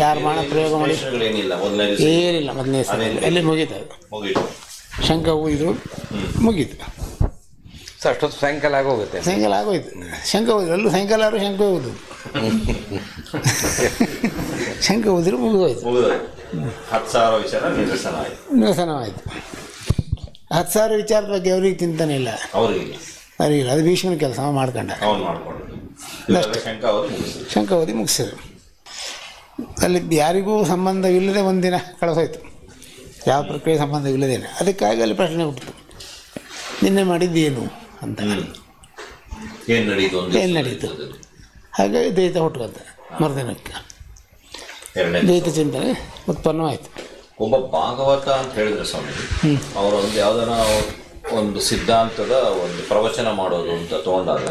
ಯಾರು ಮಾಡ ಪ್ರಯೋಗ ಮಾಡಿ. ಏನಿಲ್ಲ ಮೊದಲನೇ ದಿವಸ. ಏನಿಲ್ಲ ಮೊದಲನೇ ಸಲ ಅಲ್ಲಿ ಮುಗೀತು ಶಂಕ ಓದಿದ್ರು ಮುಗೀತು. ಅಷ್ಟೊತ್ತು ಸಾಯಂಕಾಲ ಆಗೋಗುತ್ತೆ. ಸಾಯಂಕಾಲ ಆಗೋಯ್ತು. ಶಂಕ ಓದಿದ್ರು ಅಲ್ಲೂ ಸಾಯಂಕಾಲ ಆದ್ರೂ ಶಂಕ ಊದು *laughs* ಶಂಕ ಹೋದ್ರೆ ಮುಗಿದೋಯ್ತು. ಹತ್ತು ಸಾವಿರ ವಿಚಾರ ನಿರಸನ ಆಯ್ತು. ನಿರಸನವಾಯಿತು ಹತ್ತು ಸಾವಿರ ವಿಚಾರದ ಬಗ್ಗೆ ಅವ್ರಿಗೆ ತಿಂತಾನೆ ಇಲ್ಲ. ಅವ್ರಿಗೆ ಅವರಿಗಿಲ್ಲ ಅದು ಭೀಷ್ಮನ ಕೆಲಸ ಮಾಡ್ಕೊಂಡ. ಅವನು ಮಾಡಿಕೊಂಡು ಶಂಕ ಅವರು ಮುಗಿಸಿದ್ರು. ಶಂಕ ಓದಿ ಮುಗಿಸಿದ್ರು. ಅಲ್ಲಿ ಯಾರಿಗೂ ಸಂಬಂಧವಿಲ್ಲದೆ ಒಂದಿನ ಕಳೆದೋಯ್ತು ಯಾವ ಪ್ರಕ್ರಿಯೆ ಇಲ್ಲದೆ ಅದಕ್ಕಾಗಿ ಅಲ್ಲಿ ಪ್ರಶ್ನೆ ಹುಟ್ಟಿತು. ನಿನ್ನೆ ಮಾಡಿದ್ದೇನು ಅಂತ. ಏನು ನಡೀತು? ಏನ್ ನಡೀತು? ಹಾಗಾಗಿ ದೈತ ಹುಟ್ಟುಕಂತ ಮರುದಿನಕ್ಕೆ. ಎರಡನೇ ದ್ವೈತ ಚಿಂತನೆ ಉತ್ಪನ್ನವಾಯಿತು ಒಬ್ಬ ಭಾಗವತ ಅಂತ ಹೇಳಿದ್ರೆ ಸ್ವಾಮಿ ಅವರು ಒಂದು ಯಾವ್ದಾರ ಒಂದು ಸಿದ್ಧಾಂತದ ಒಂದು ಪ್ರವಚನ ಮಾಡೋದು ಅಂತ ತಗೊಂಡಾಗ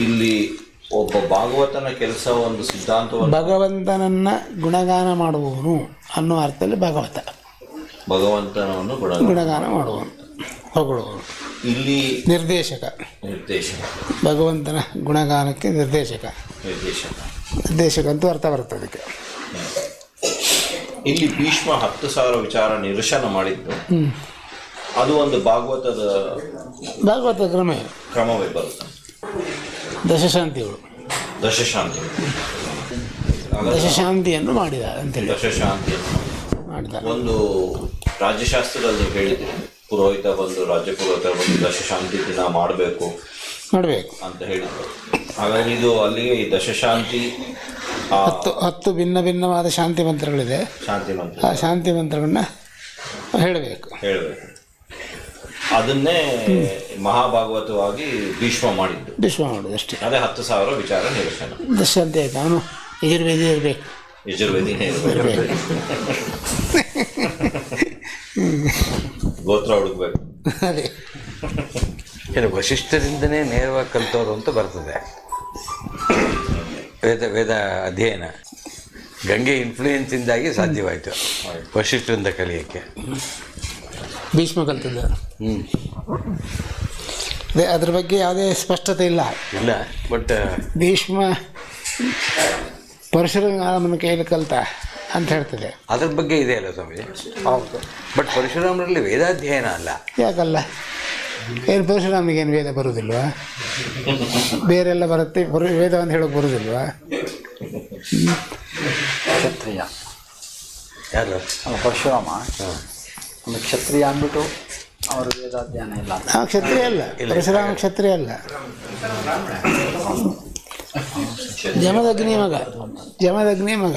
ಇಲ್ಲಿ ಒಬ್ಬ ಭಾಗವತನ ಕೆಲಸ ಒಂದು ಸಿದ್ಧಾಂತವನ್ನು ಭಗವಂತನನ್ನ ಗುಣಗಾನ ಮಾಡುವವನು ಅನ್ನೋ ಅರ್ಥದಲ್ಲಿ ಭಾಗವತ. ಭಗವಂತನವನ್ನು ಗುಣ ಗುಣಗಾನ ಮಾಡುವವನು ಹೊಗಳುವವನು. ಇಲ್ಲಿ ನಿರ್ದೇಶಕ. ನಿರ್ದೇಶಕ. ಭಗವಂತನ ಗುಣಗಾನಕ್ಕೆ ನಿರ್ದೇಶಕ. ನಿರ್ದೇಶಕ. ನಿರ್ದೇಶಕ ಅಂತ ಅರ್ಥ ಬರುತ್ತೆ ಅದಕ್ಕೆ. ಇಲ್ಲಿ ಭೀಷ್ಮ ಹತ್ತು ಸಾವಿರ ವಿಚಾರ ನಿರ್ಶನ ಮಾಡಿದ್ದು. ಅದು ಒಂದು ಭಾಗವತದ ಭಾಗವತ ಕ್ರಮ. ಕ್ರಮವೇ ಬರುತ್ತೆ. ದಶಶಾಂತಿಗಳು. ದಶಶಾಂತಿ. ದಶಶಾಂತಿಯನ್ನು ಮಾಡಿದ ಅಂತೇಳಿ. ದಶಶಾಂತಿಯನ್ನು. ಮಾಡಿದ. ಒಂದು ರಾಜ್ಯಶಾಸ್ತ್ರದಲ್ಲಿ ಹೇಳಿದ್ರಿ ಪುರೋಹಿತ ಬಂದು ರಾಜ್ಯ ಪುರೋಹಿತ ಬಂದು ದಶಶಾಂತಿ ದಿನ ಮಾಡಬೇಕು ಮಾಡಬೇಕು. ಅಂತ ಹೇಳಿದ್ರು. ಹಾಗಾಗಿ ಇದು ಅಲ್ಲಿಗೆ ಈ ದಶಶಾಂತಿ ಆ ಹತ್ತು ಹತ್ತು ಭಿನ್ನ ಭಿನ್ನವಾದ ಶಾಂತಿ ಮಂತ್ರಗಳಿದೆ. ಶಾಂತಿ ಮಂತ್ರ. ಆ ಶಾಂತಿ ಮಂತ್ರಗಳನ್ನ ಹೇಳಬೇಕು. ಹೇಳಬೇಕು. ಅದನ್ನೇ ಮಹಾಭಾಗವತವಾಗಿ ಭೀಷ್ಮ ಮಾಡಿದ್ದು. ವಿಶ್ವ ಮಾಡುದು ಅಷ್ಟೇ. ಅದೇ ಹತ್ತು ಸಾವಿರ ವಿಚಾರ ನಿರಸನ ದಶಾಂತಿ ಆಯ್ತು? ಅವನು ಯಜುರ್ವೇದಿ ಇರಬೇಕು. ಯಜುರ್ವೇದಿನೇ ಇರಬೇಕು. *laughs* ಗೋತ್ರ ಹುಡುಕ್ಬೇಕು. ಅದೇ. ಏನು ವಶಿಷ್ಠರಿಂದನೇ ನೇರವಾಗಿ ಕಲ್ತೋರು ಅಂತ ಬರ್ತದೆ. ವೇದ ವೇದ ಅಧ್ಯಯನ. ಗಂಗೆ ಇನ್ಫ್ಲೂಯೆನ್ಸಿಂದಾಗಿ ಸಾಧ್ಯವಾಯಿತು. ವಶಿಷ್ಠರಿಂದ ಕಲಿಯೋಕ್ಕೆ. ಭೀಷ್ಮ ಕಲ್ತಿದ್ದ ಹ್ಞೂ ಅದೇ ಅದ್ರ ಬಗ್ಗೆ ಯಾವುದೇ ಸ್ಪಷ್ಟತೆ ಇಲ್ಲ. ಇಲ್ಲ ಬಟ್ ಭೀಷ್ಮ ಪರಶುರಾಮನ ಕೈಯಲ್ಲಿ ಕಲ್ತ. ಅಂತ ಹೇಳ್ತದೆ. ಅದ್ರ ಬಗ್ಗೆ ಇದೆ ಅಲ್ಲ ಸ್ವಾಮಿ? ಹೌದು. ಬಟ್ ಪರಶುರಾಮರಲ್ಲಿ ವೇದಾಧ್ಯಯನ ಅಲ್ಲ. ಯಾಕಲ್ಲ? ಏನು ಪರಶುರಾಮನಿಗೆ ಏನು ವೇದ ಬರುವುದಿಲ್ವಾ ಬೇರೆಲ್ಲ ಬರುತ್ತೆ ಬರು ವೇದ ಅಂತ ಹೇಳೋಕೆ ಬರುವುದಿಲ್ವಾ ಕ್ಷತ್ರಿಯ. ಯಾರು? ಅಲ್ಲ, ಪರಶುರಾಮ. ಒಂದು ಕ್ಷತ್ರಿಯ ಅಂದ್ಬಿಟ್ಟು ಅವರು ವೇದಾಧ್ಯಯನ ಇಲ್ಲ. ಹಾಂ ಕ್ಷತ್ರಿಯ ಅಲ್ಲ. ಪರಶುರಾಮ ಕ್ಷತ್ರಿಯ ಅಲ್ಲ. ಜಮದಗ್ನಿ ಮಗ. ಜಮದಗ್ನಿ ಮಗ.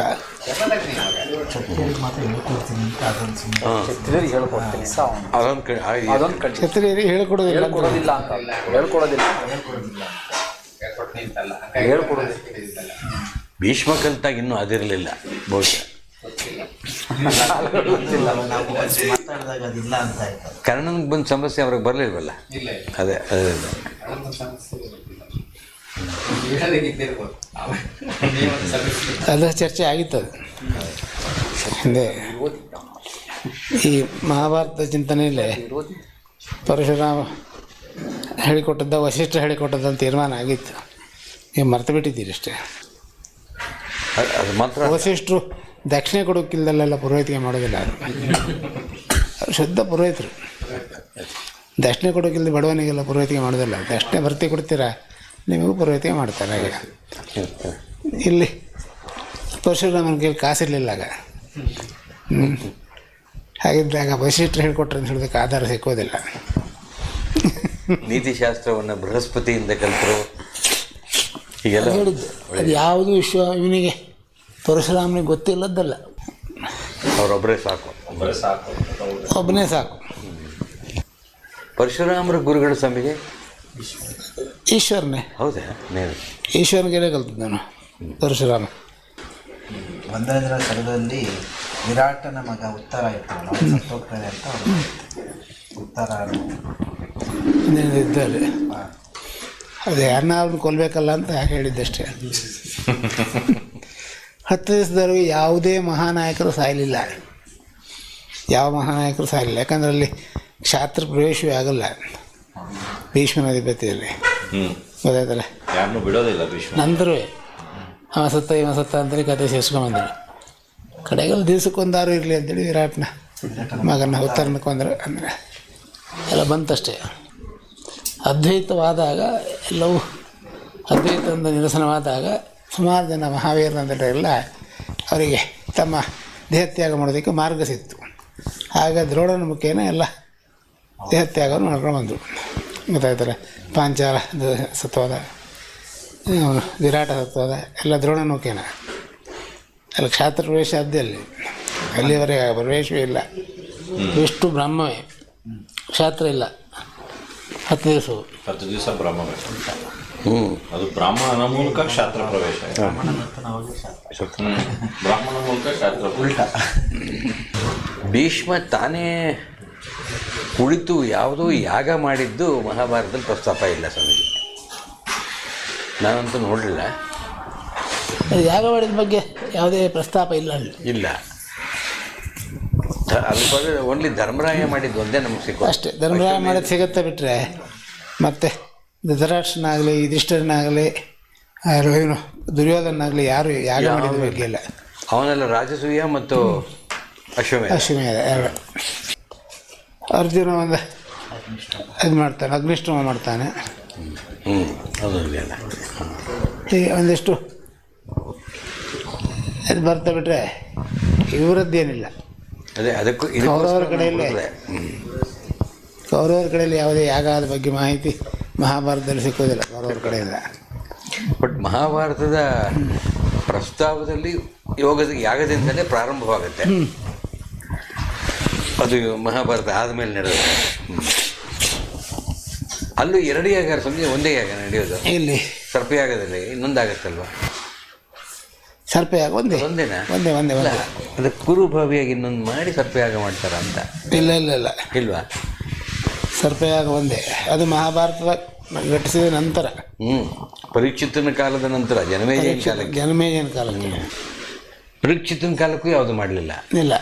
ಕ್ಷತ್ರಿಯರಿಗೆ ಹೇಳಿಕೊಡೋದಿಲ್ಲ. ಹೇಳ್ಕೊಡೋದಿಲ್ಲ ಅಂತ. ಹೇಳ್ಕೊಡೋದಿಲ್ಲ. ಹೇಳ್ಕೊಡೋದಿಲ್ಲ. ಭೀಷ್ಮ ಕಲ್ತಾಗ ಇನ್ನೂ ಅದಿರಲಿಲ್ಲ ಬಹುಶಃ. ಮಾತಾಡಿದಾಗ ಅದಿಲ್ಲ ಅಂತ ಆಯ್ತು ಕರ್ಣನ್ಗೆ ಬಂದ ಸಮಸ್ಯೆ ಅವ್ರಿಗೆ ಬರಲಿಲ್ವಲ್ಲ? ಅದೇ ಅದೇ ಅದೇ. ಚರ್ಚೆ ಆಗಿತ್ತು. ಅದು ಹಿಂದೆ ಈ ಮಹಾಭಾರತ ಚಿಂತನೆಯಲ್ಲೇ ಪರಶುರಾಮ ಹೇಳಿಕೊಟ್ಟದ್ದ ವಶಿಷ್ಠ ಹೇಳಿಕೊಟ್ಟದ್ದು ಅಂತ ತೀರ್ಮಾನ ಆಗಿತ್ತು. ನೀವು ಮರ್ತು ಬಿಟ್ಟಿದ್ದೀರಿ ಅಷ್ಟೇ. ವಶಿಷ್ಠರು ದಕ್ಷಿಣ ಕೊಡೋಕ್ಕಿಲ್ದಲ್ಲೆಲ್ಲ ಪುರೋಹಿತಿಗೆ ಮಾಡೋದಿಲ್ಲ. ಶುದ್ಧ ಪುರೋಹಿತರು. ದಕ್ಷಿಣೆ ಕೊಡೋಕ್ಕಿಲ್ದ ಬಡವನಿಗೆಲ್ಲ ಪುರೋಹಿತಿಗೆ ಮಾಡೋದಿಲ್ಲ. ದಕ್ಷಿಣೆ ಭರ್ತಿ ಕೊಡ್ತೀರಾ? ನಿಮಗೂ ಪುರೋಹಿತ ಮಾಡ್ತಾರೆ ಹಾಗೆ ಇಲ್ಲಿ ಪರಶುರಾಮನ ಕೈಲಿ ಕಾಸಿರಲಿಲ್ಲ ಆಗ. ಹ್ಞೂ ಹಾಗಿದ್ದಾಗ ವಶಿಷ್ಠರು ಹೇಳ್ಕೊಟ್ರೆ ಅಂತ ಹೇಳಿದಕ್ಕೆ ಆಧಾರ ಸಿಕ್ಕೋದಿಲ್ಲ. ನೀತಿಶಾಸ್ತ್ರವನ್ನು ಬೃಹಸ್ಪತಿಯಿಂದ ಕಲಿತರು. ಹೀಗೆಲ್ಲ ಹೇಳಿದ್ದು. ಅದು ಯಾವುದು ವಿಶ್ವ ಇವನಿಗೆ ಪರಶುರಾಮನಿಗೆ ಗೊತ್ತಿಲ್ಲದ್ದಲ್ಲ. ಅವರೊಬ್ಬರೇ ಸಾಕು. ಒಬ್ಬನೇ ಸಾಕು. ಪರಶುರಾಮರ ಗುರುಗಳ ಸ್ವಾಮಿಗೆ ಈಶ್ವರನೇ. ಹೌದಾ? ನೇರ. ಈಶ್ವರನಿಗೆ ಕಲ್ತಿದ್ದಾನು ಪರಶುರಾಮ. ಒಂದರ ಸ್ಥಳದಲ್ಲಿ ವಿರಾಟನ ಮಗ ಉತ್ತರ ಇರ್ತಾನೆ ಸತ್ತೋಗ್ತಾನೆ ಅಂತ ಅವ್ರು ಉತ್ತರ ಇದ್ದಾರೆ? ಅದೇ ಅನ್ನ ಅವ್ರನ್ನ ಕೊಲ್ಲಬೇಕಲ್ಲ ಅಂತ ಹೇಳಿದ್ದಷ್ಟೇ. ಹತ್ತು ದಿವಸದವರೆಗೆ ಯಾವುದೇ ಮಹಾನಾಯಕರು ಸಾಯಲಿಲ್ಲ. ಯಾವ ಮಹಾನಾಯಕರು ಸಾಯಲಿಲ್ಲ. ಯಾಕಂದ್ರೆ ಅಲ್ಲಿ ಕ್ಷಾತ್ರ ಪ್ರವೇಶವೇ ಆಗಲ್ಲ. ಭೀಷ್ಮನ ಅಧಿಪತಿಯಲ್ಲಿ. ಹ್ಮ್. ಗೊತ್ತಾಯ್ತಲ್ಲ? ಯಾರನ್ನೂ ಬಿಡೋದಿಲ್ಲ ಭೀಷ್ಮ. ಅವ ಸತ್ತ ಇವ ಸತ್ತ ಅಂತೇಳಿ ಕತೆ ಸೇರಿಸ್ಕೊಂಬಂದರು. ಕಡೆಗೆಲ್ಲ ದಿವ್ಸಕ್ಕೊಂದಾರು ಇರಲಿ ಅಂತೇಳಿ ವಿರಾಟ್ನ ಮಗನ ಉತ್ತರನ ಕೊಂದರು ಅಂದರೆ. ಎಲ್ಲ ಬಂತಷ್ಟೇ. ಅದ್ವೈತವಾದಾಗ ಎಲ್ಲವೂ ಅದ್ವೈತದಿಂದ ನಿರಸನವಾದಾಗ ಸುಮಾರು ಜನ ಮಹಾವೀರನಂದರೆಲ್ಲ ಅವರಿಗೆ ತಮ್ಮ ದೇಹತ್ಯಾಗ ಮಾಡೋದಕ್ಕೆ ಮಾರ್ಗ ಸಿಕ್ತು ಆಗ ದ್ರೋಣನ ಮುಖೇನ ಎಲ್ಲ ದೇಹತ್ಯಾಗವನ್ನು ಮಾಡ್ಕೊಂಡು ಬಂದರು ಗೊತ್ತಾಯ್ತಲ್ಲ ಪಾಂಚಾಲ ಸತ್ವದ ವಿರಾಟ ಸತ್ವದ ಎಲ್ಲ ದ್ರೋಣನ ಮುಖೇನ ಅಲ್ಲಿ ಕ್ಷಾತ್ರ ಪ್ರವೇಶ ಅದ್ದೇ ಅಲ್ಲಿ. ಅಲ್ಲಿವರೆಗೆ ಪ್ರವೇಶವೇ ಇಲ್ಲ. ಎಷ್ಟು ಬ್ರಹ್ಮವೇ. ಕ್ಷಾತ್ರ ಇಲ್ಲ. ಹತ್ತು ದಿವಸ ಹತ್ತು ದಿವಸ ಬ್ರಹ್ಮ ಹ್ಞೂ ಅದು ಬ್ರಾಹ್ಮಣನ ಮೂಲಕ ಕ್ಷಾತ್ರ ಪ್ರವೇಶ. ಹ್ಮ್. ಬ್ರಾಹ್ಮಣ ಮೂಲಕ ಕ್ಷಾತ್ರ ಉಲ್ಟ ಭೀಷ್ಮ ತಾನೇ ಕುಳಿತು ಯಾವುದೋ ಯಾಗ ಮಾಡಿದ್ದು ಮಹಾಭಾರತದಲ್ಲಿ ಪ್ರಸ್ತಾಪ ಇಲ್ಲ ಸ್ವಾಮೀಜಿ. ನಾನಂತೂ ನೋಡಲಿಲ್ಲ. ಯಾಗ ಮಾಡಿದ ಬಗ್ಗೆ ಯಾವುದೇ ಪ್ರಸ್ತಾಪ ಇಲ್ಲ ಇಲ್ಲ. ಅದ್ರ ಓನ್ಲಿ ಧರ್ಮರಾಯ ಮಾಡಿದ್ದು ಒಂದೇ ನಮ್ಗೆ ಸಿಕ್ಕೋ. ಅಷ್ಟೇ ಧರ್ಮರಾಯ ಮಾಡೋದು ಸಿಗುತ್ತೆ ಬಿಟ್ಟರೆ ಮತ್ತೆ ಧೃತರಾಷ್ಟ್ರನಾಗಲಿ ಯುಧಿಷ್ಠರನಾಗಲಿ ಏನು ದುರ್ಯೋಧನಾಗಲಿ ಯಾರು ಯಾಗ ಮಾಡಿದ ಬಗ್ಗೆ ಇಲ್ಲ. ಅವನೆಲ್ಲ ರಾಜಸೂಯ ಮತ್ತು ಅಶ್ವಮೇಧ. ಅಶ್ವಮೇಧ ಎರಡು. ಅರ್ಜುನ ಒಂದು. ಇದು ಮಾಡ್ತಾನೆ ಅಗ್ನಿಷ್ಠಮ ಮಾಡ್ತಾನೆ. ಅದು ಈ ಒಂದಿಷ್ಟು. ಇದು ಬರ್ತಾ ಬಿಟ್ಟರೆ ಇವರದ್ದೇನಿಲ್ಲ ಅದೇ ಅದಕ್ಕೂ ಕೌರವರ ಕಡೆಯಲ್ಲೇ. ಹ್ಞೂ ಕೌರವರ ಕಡೆಯಲ್ಲಿ ಯಾವುದೇ ಯಾಗದ ಬಗ್ಗೆ ಮಾಹಿತಿ ಮಹಾಭಾರತದಲ್ಲಿ ಸಿಕ್ಕೋದಿಲ್ಲ ಕೌರವರ ಕಡೆಯಿಂದ. ಬಟ್ ಮಹಾಭಾರತದ ಪ್ರಸ್ತಾವದಲ್ಲಿ ಯೋಗದ ಯಾಗದಿಂದಲೇ ಪ್ರಾರಂಭವಾಗುತ್ತೆ. ಅದು ಮಹಾಭಾರತ ಆದಮೇಲೆ ನಡೆಯೋದು. ಅಲ್ಲೂ ಎರಡೇ ಯಾಗ ಸಂಜೆ ಒಂದೇ ಯಾಗ ನಡೆಯೋದು? ಇಲ್ಲಿ ಸರ್ಪಯಾಗದಲ್ಲಿ ಇನ್ನೊಂದಾಗತ್ತಲ್ವಾ ಸರ್ಪಯಾಗ ಒಂದೇ? ಒಂದೇನಾ? ಒಂದೇ ಒಂದೇ ಒಂದೇ. ಅದು ಕುರುಭಾವಿಯಾಗಿ ಇನ್ನೊಂದು ಮಾಡಿ ಸರ್ಪಯಾಗ ಮಾಡ್ತಾರ ಅಂತ? ಇಲ್ಲ ಇಲ್ಲ ಇಲ್ಲ. ಇಲ್ವಾ? ಸರ್ಪಯಾಗ ಒಂದೇ. ಅದು ಮಹಾಭಾರತದ ಘಟಿಸಿದ ನಂತರ. ಹ್ಞೂ ಪರೀಕ್ಷಿತನ ಕಾಲದ ನಂತರ ಜನಮೇಜ ಕಾಲಕ್ಕೆ. ಜನಮೇಜನ ಕಾಲ ಪರೀಕ್ಷಿತನ ಕಾಲಕ್ಕೂ ಯಾವುದು ಮಾಡಲಿಲ್ಲ? ಇಲ್ಲ.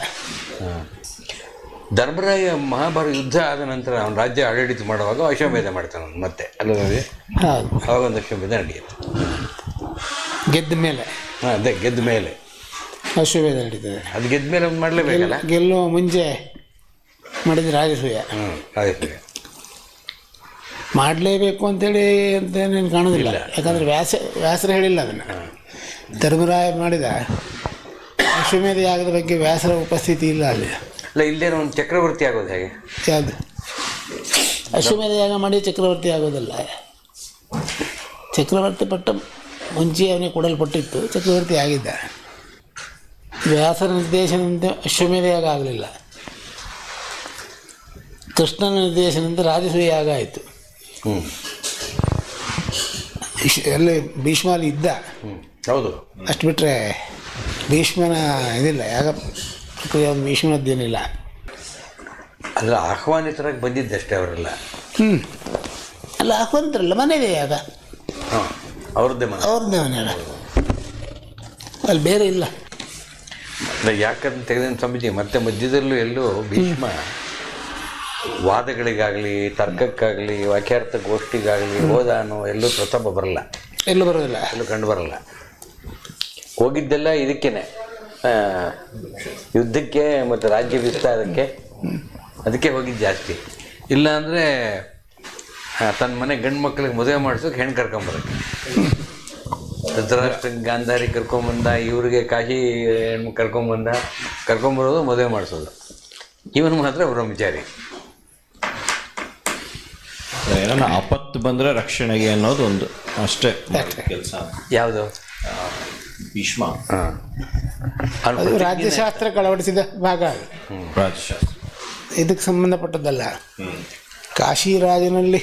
ಧರ್ಮರಾಯ ಮಹಾಭಾರತ ಯುದ್ಧ ಆದ ನಂತರ ಅವನ ರಾಜ್ಯ ಆಡಳಿತ ಮಾಡುವಾಗ ಅಶ್ವಮೇಧ ಮಾಡ್ತಾನೆ ಅವ್ನು ಮತ್ತೆ. ಅಲ್ಲವೇ ಅವಾಗ ಒಂದು ಅಶ್ವಮೇಧ ನಡೆಯುತ್ತೆ. ಗೆದ್ದ ಮೇಲೆ. ಹಾಂ ಅದೇ ಗೆದ್ದ ಮೇಲೆ. ಅಶ್ವಮೇಧ ನಡೀತದೆ. ಅದು ಗೆದ್ದ ಮೇಲೆ ಒಂದು ಮಾಡಲೇಬೇಕಲ್ಲ? ಗೆಲ್ಲುವ ಮುಂಚೆ ಮಾಡಿದ ರಾಜಸೂಯ. ಹ್ಞೂ ರಾಜಸೂಯ. ಮಾಡಲೇಬೇಕು ಅಂತೇಳಿ ಅಂತ ಏನು ಕಾಣೋದಿಲ್ಲ. ಯಾಕಂದರೆ ವ್ಯಾಸ ವ್ಯಾಸರು ಹೇಳಿಲ್ಲ ಅದನ್ನು. ಧರ್ಮರಾಯ ಮಾಡಿದ. ಅಶ್ವಮೇಧ ಯಾಗದ ಬಗ್ಗೆ ವ್ಯಾಸರ ಉಪಸ್ಥಿತಿ ಇಲ್ಲ ಅಲ್ಲಿ. ಅಲ್ಲ ಇಲ್ಲೇನೋ ಒಂದು ಚಕ್ರವರ್ತಿ ಆಗೋದು ಹೇಗೆ? ಯಾವುದು ಅಶ್ವಮೇಧ ಯಾಗ ಮಾಡಿ ಚಕ್ರವರ್ತಿ ಆಗೋದಲ್ಲ. ಚಕ್ರವರ್ತಿ ಪಟ್ಟ ಮುಂಚೆ ಅವನಿಗೆ ಕೊಡಲ್ಪಟ್ಟಿತ್ತು ಚಕ್ರವರ್ತಿ ಆಗಿದ್ದ. ವ್ಯಾಸರ ನಿರ್ದೇಶನದಿಂದ ಅಶ್ವಮೇಧ ಯಾಗ ಆಗಲಿಲ್ಲ. ಕೃಷ್ಣನ ನಿರ್ದೇಶನದಿಂದ ರಾಜಸೂಯ ಯಾಗ ಆಯಿತು. ಎಲ್ಲ ಅಲ್ಲಿ ಭೀಷ್ಮಲ್ಲಿ ಇದ್ದ. ಹೌದು. ಅಷ್ಟು ಬಿಟ್ಟರೆ ಭೀಷ್ಮನ ಇದಿಲ್ಲ ಯಾಗ ಯಾವುದು ಭೀಷ್ಮನದ್ದೇನಿಲ್ಲ ಅಲ್ಲ ಆಹ್ವಾನಿತರಾಗಿ ಬಂದಿದ್ದಷ್ಟೇ ಅವರೆಲ್ಲ. ಹ್ಞೂ ಅಲ್ಲ ಆಹ್ವಾನಿತರಲ್ಲ ಮನೆಯದೇ ಯಾವ ಹಾಂ ಅವ್ರದ್ದೇ ಮನೆ. ಅವ್ರದ್ದೇ ಮನೆ ಅಲ್ಲ ಅಲ್ಲಿ ಬೇರೆ ಇಲ್ಲ. ಯಾಕಂದ್ರೆ ಯಾಕಂತ ತೆಗೆದ ಸ್ವಾಮೀಜಿ ಮತ್ತೆ ಮಧ್ಯದಲ್ಲೂ ಎಲ್ಲೂ ಭೀಷ್ಮ ವಾದಗಳಿಗಾಗಲಿ ತರ್ಕಕ್ಕಾಗಲಿ ವಾಕ್ಯಾರ್ಥ ಗೋಷ್ಠಿಗಾಗಲಿ ಹೋದ ಅನ್ನೋ ಎಲ್ಲೂ ಪ್ರತಾಪ ಬರಲ್ಲ. ಎಲ್ಲೂ ಬರೋದಿಲ್ಲ. ಎಲ್ಲೂ ಕಂಡು ಬರಲ್ಲ. ಹೋಗಿದ್ದೆಲ್ಲ ಇದಕ್ಕೇನೆ. ಯುದ್ಧಕ್ಕೆ ಮತ್ತು ರಾಜ್ಯ ವಿಸ್ತಾರಕ್ಕೆ ಅದಕ್ಕೆ ಹೋಗಿದ್ದು ಜಾಸ್ತಿ. ಇಲ್ಲ ಅಂದರೆ ತನ್ನ ಮನೆ ಗಂಡು ಮಕ್ಕಳಿಗೆ ಮದುವೆ ಮಾಡಿಸೋಕೆ ಹೆಣ್ಣು ಕರ್ಕೊಂಬರಕ್ಕೆ. ಧೃತರಾಷ್ಟ್ರ ಗಾಂಧಾರಿ ಕರ್ಕೊಂಬಂದ ಇವ್ರಿಗೆ ಕಾಶಿ ಹೆಣ್ಣು ಕರ್ಕೊಂಬಂದ ಕರ್ಕೊಂಬರೋದು ಮದುವೆ ಮಾಡಿಸೋದು. ಇವನು ಮಾತ್ರ ಬ್ರಹ್ಮಚಾರಿ. ಏನಾರ ಆಪತ್ತು ಬಂದರೆ ರಕ್ಷಣೆಗೆ ಅನ್ನೋದು ಒಂದು ಅಷ್ಟೇ ಕೆಲಸ. ಯಾವುದು ಭೀಷ್ಮ ಹಾಂ. ಅದು ರಾಜ್ಯಶಾಸ್ತ್ರಕ್ಕೆ ಅಳವಡಿಸಿದ ಭಾಗ. ಅದು ರಾಜಶಾಸ್ತ್ರ ಇದಕ್ಕೆ ಸಂಬಂಧಪಟ್ಟದ್ದಲ್ಲ. ಹ್ಮ್. ಕಾಶಿ ರಾಜನಲ್ಲಿ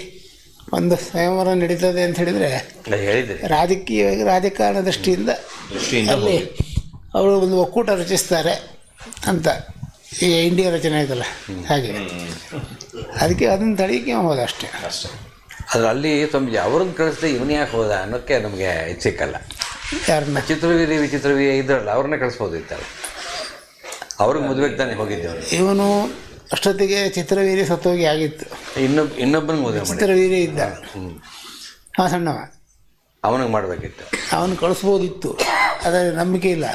ಒಂದು ಸ್ವಯಂವರ ನಡೀತದೆ ಅಂತ ಹೇಳಿದರೆ ರಾಜಕೀಯ ರಾಜಕೀಯವಾಗಿ ರಾಜಕಾರಣ ದೃಷ್ಟಿಯಿಂದ ದೃಷ್ಟಿಯಿಂದ ಅಲ್ಲಿ ಅವರು ಒಂದು ಒಕ್ಕೂಟ ರಚಿಸ್ತಾರೆ ಅಂತ ಈ ಇಂಡಿಯಾ ರಚನೆ ಆಯ್ತಲ್ಲ ಹಾಗೆ. ಅದಕ್ಕೆ ಅದನ್ನು ತಡೀಕೆ ಹೋದ ಅಷ್ಟೇ. ಅಷ್ಟೇ. ಅದರಲ್ಲಿ ಅಲ್ಲಿ ಸ್ವಾಮೀಜಿ ಅವ್ರನ್ನ ಕಳಿಸ್ದೆ ಇವನು ಯಾಕೆ ಹೋದ ಅನ್ನೋಕ್ಕೆ ನಮಗೆ ಸಿಕ್ಕಲ್ಲ ಯಾರನ್ನ? ಚಿತ್ರವೀರಿ ವಿಚಿತ್ರವೀರ ಇದ್ರಲ್ಲ ಅವ್ರನ್ನ ಕಳಿಸ್ಬೋದಿತ್ತಲ್ಲ ಅವ್ರಿಗೆ ಮದುವೆಗೆ ತಾನೇ ಹೋಗಿದ್ದೇವೆ ಇವನು ಅಷ್ಟೊತ್ತಿಗೆ ಚಿತ್ರವೀರಿ ಸತ್ತೋಗಿ ಆಗಿತ್ತು. ಇನ್ನೊಬ್ ಇನ್ನೊಬ್ಬನಿಗೆ ಮದುವೆ ಚಿತ್ರವೀರಿ ಚಿತ್ರವೀರ್ಯ ಇದ್ದ ಹಾಂ ಸಣ್ಣವ. ಅವನಿಗೆ ಮಾಡಬೇಕಿತ್ತು. ಅವನು ಕಳಿಸ್ಬೋದಿತ್ತು. ಆದರೆ ನಂಬಿಕೆ ಇಲ್ಲ.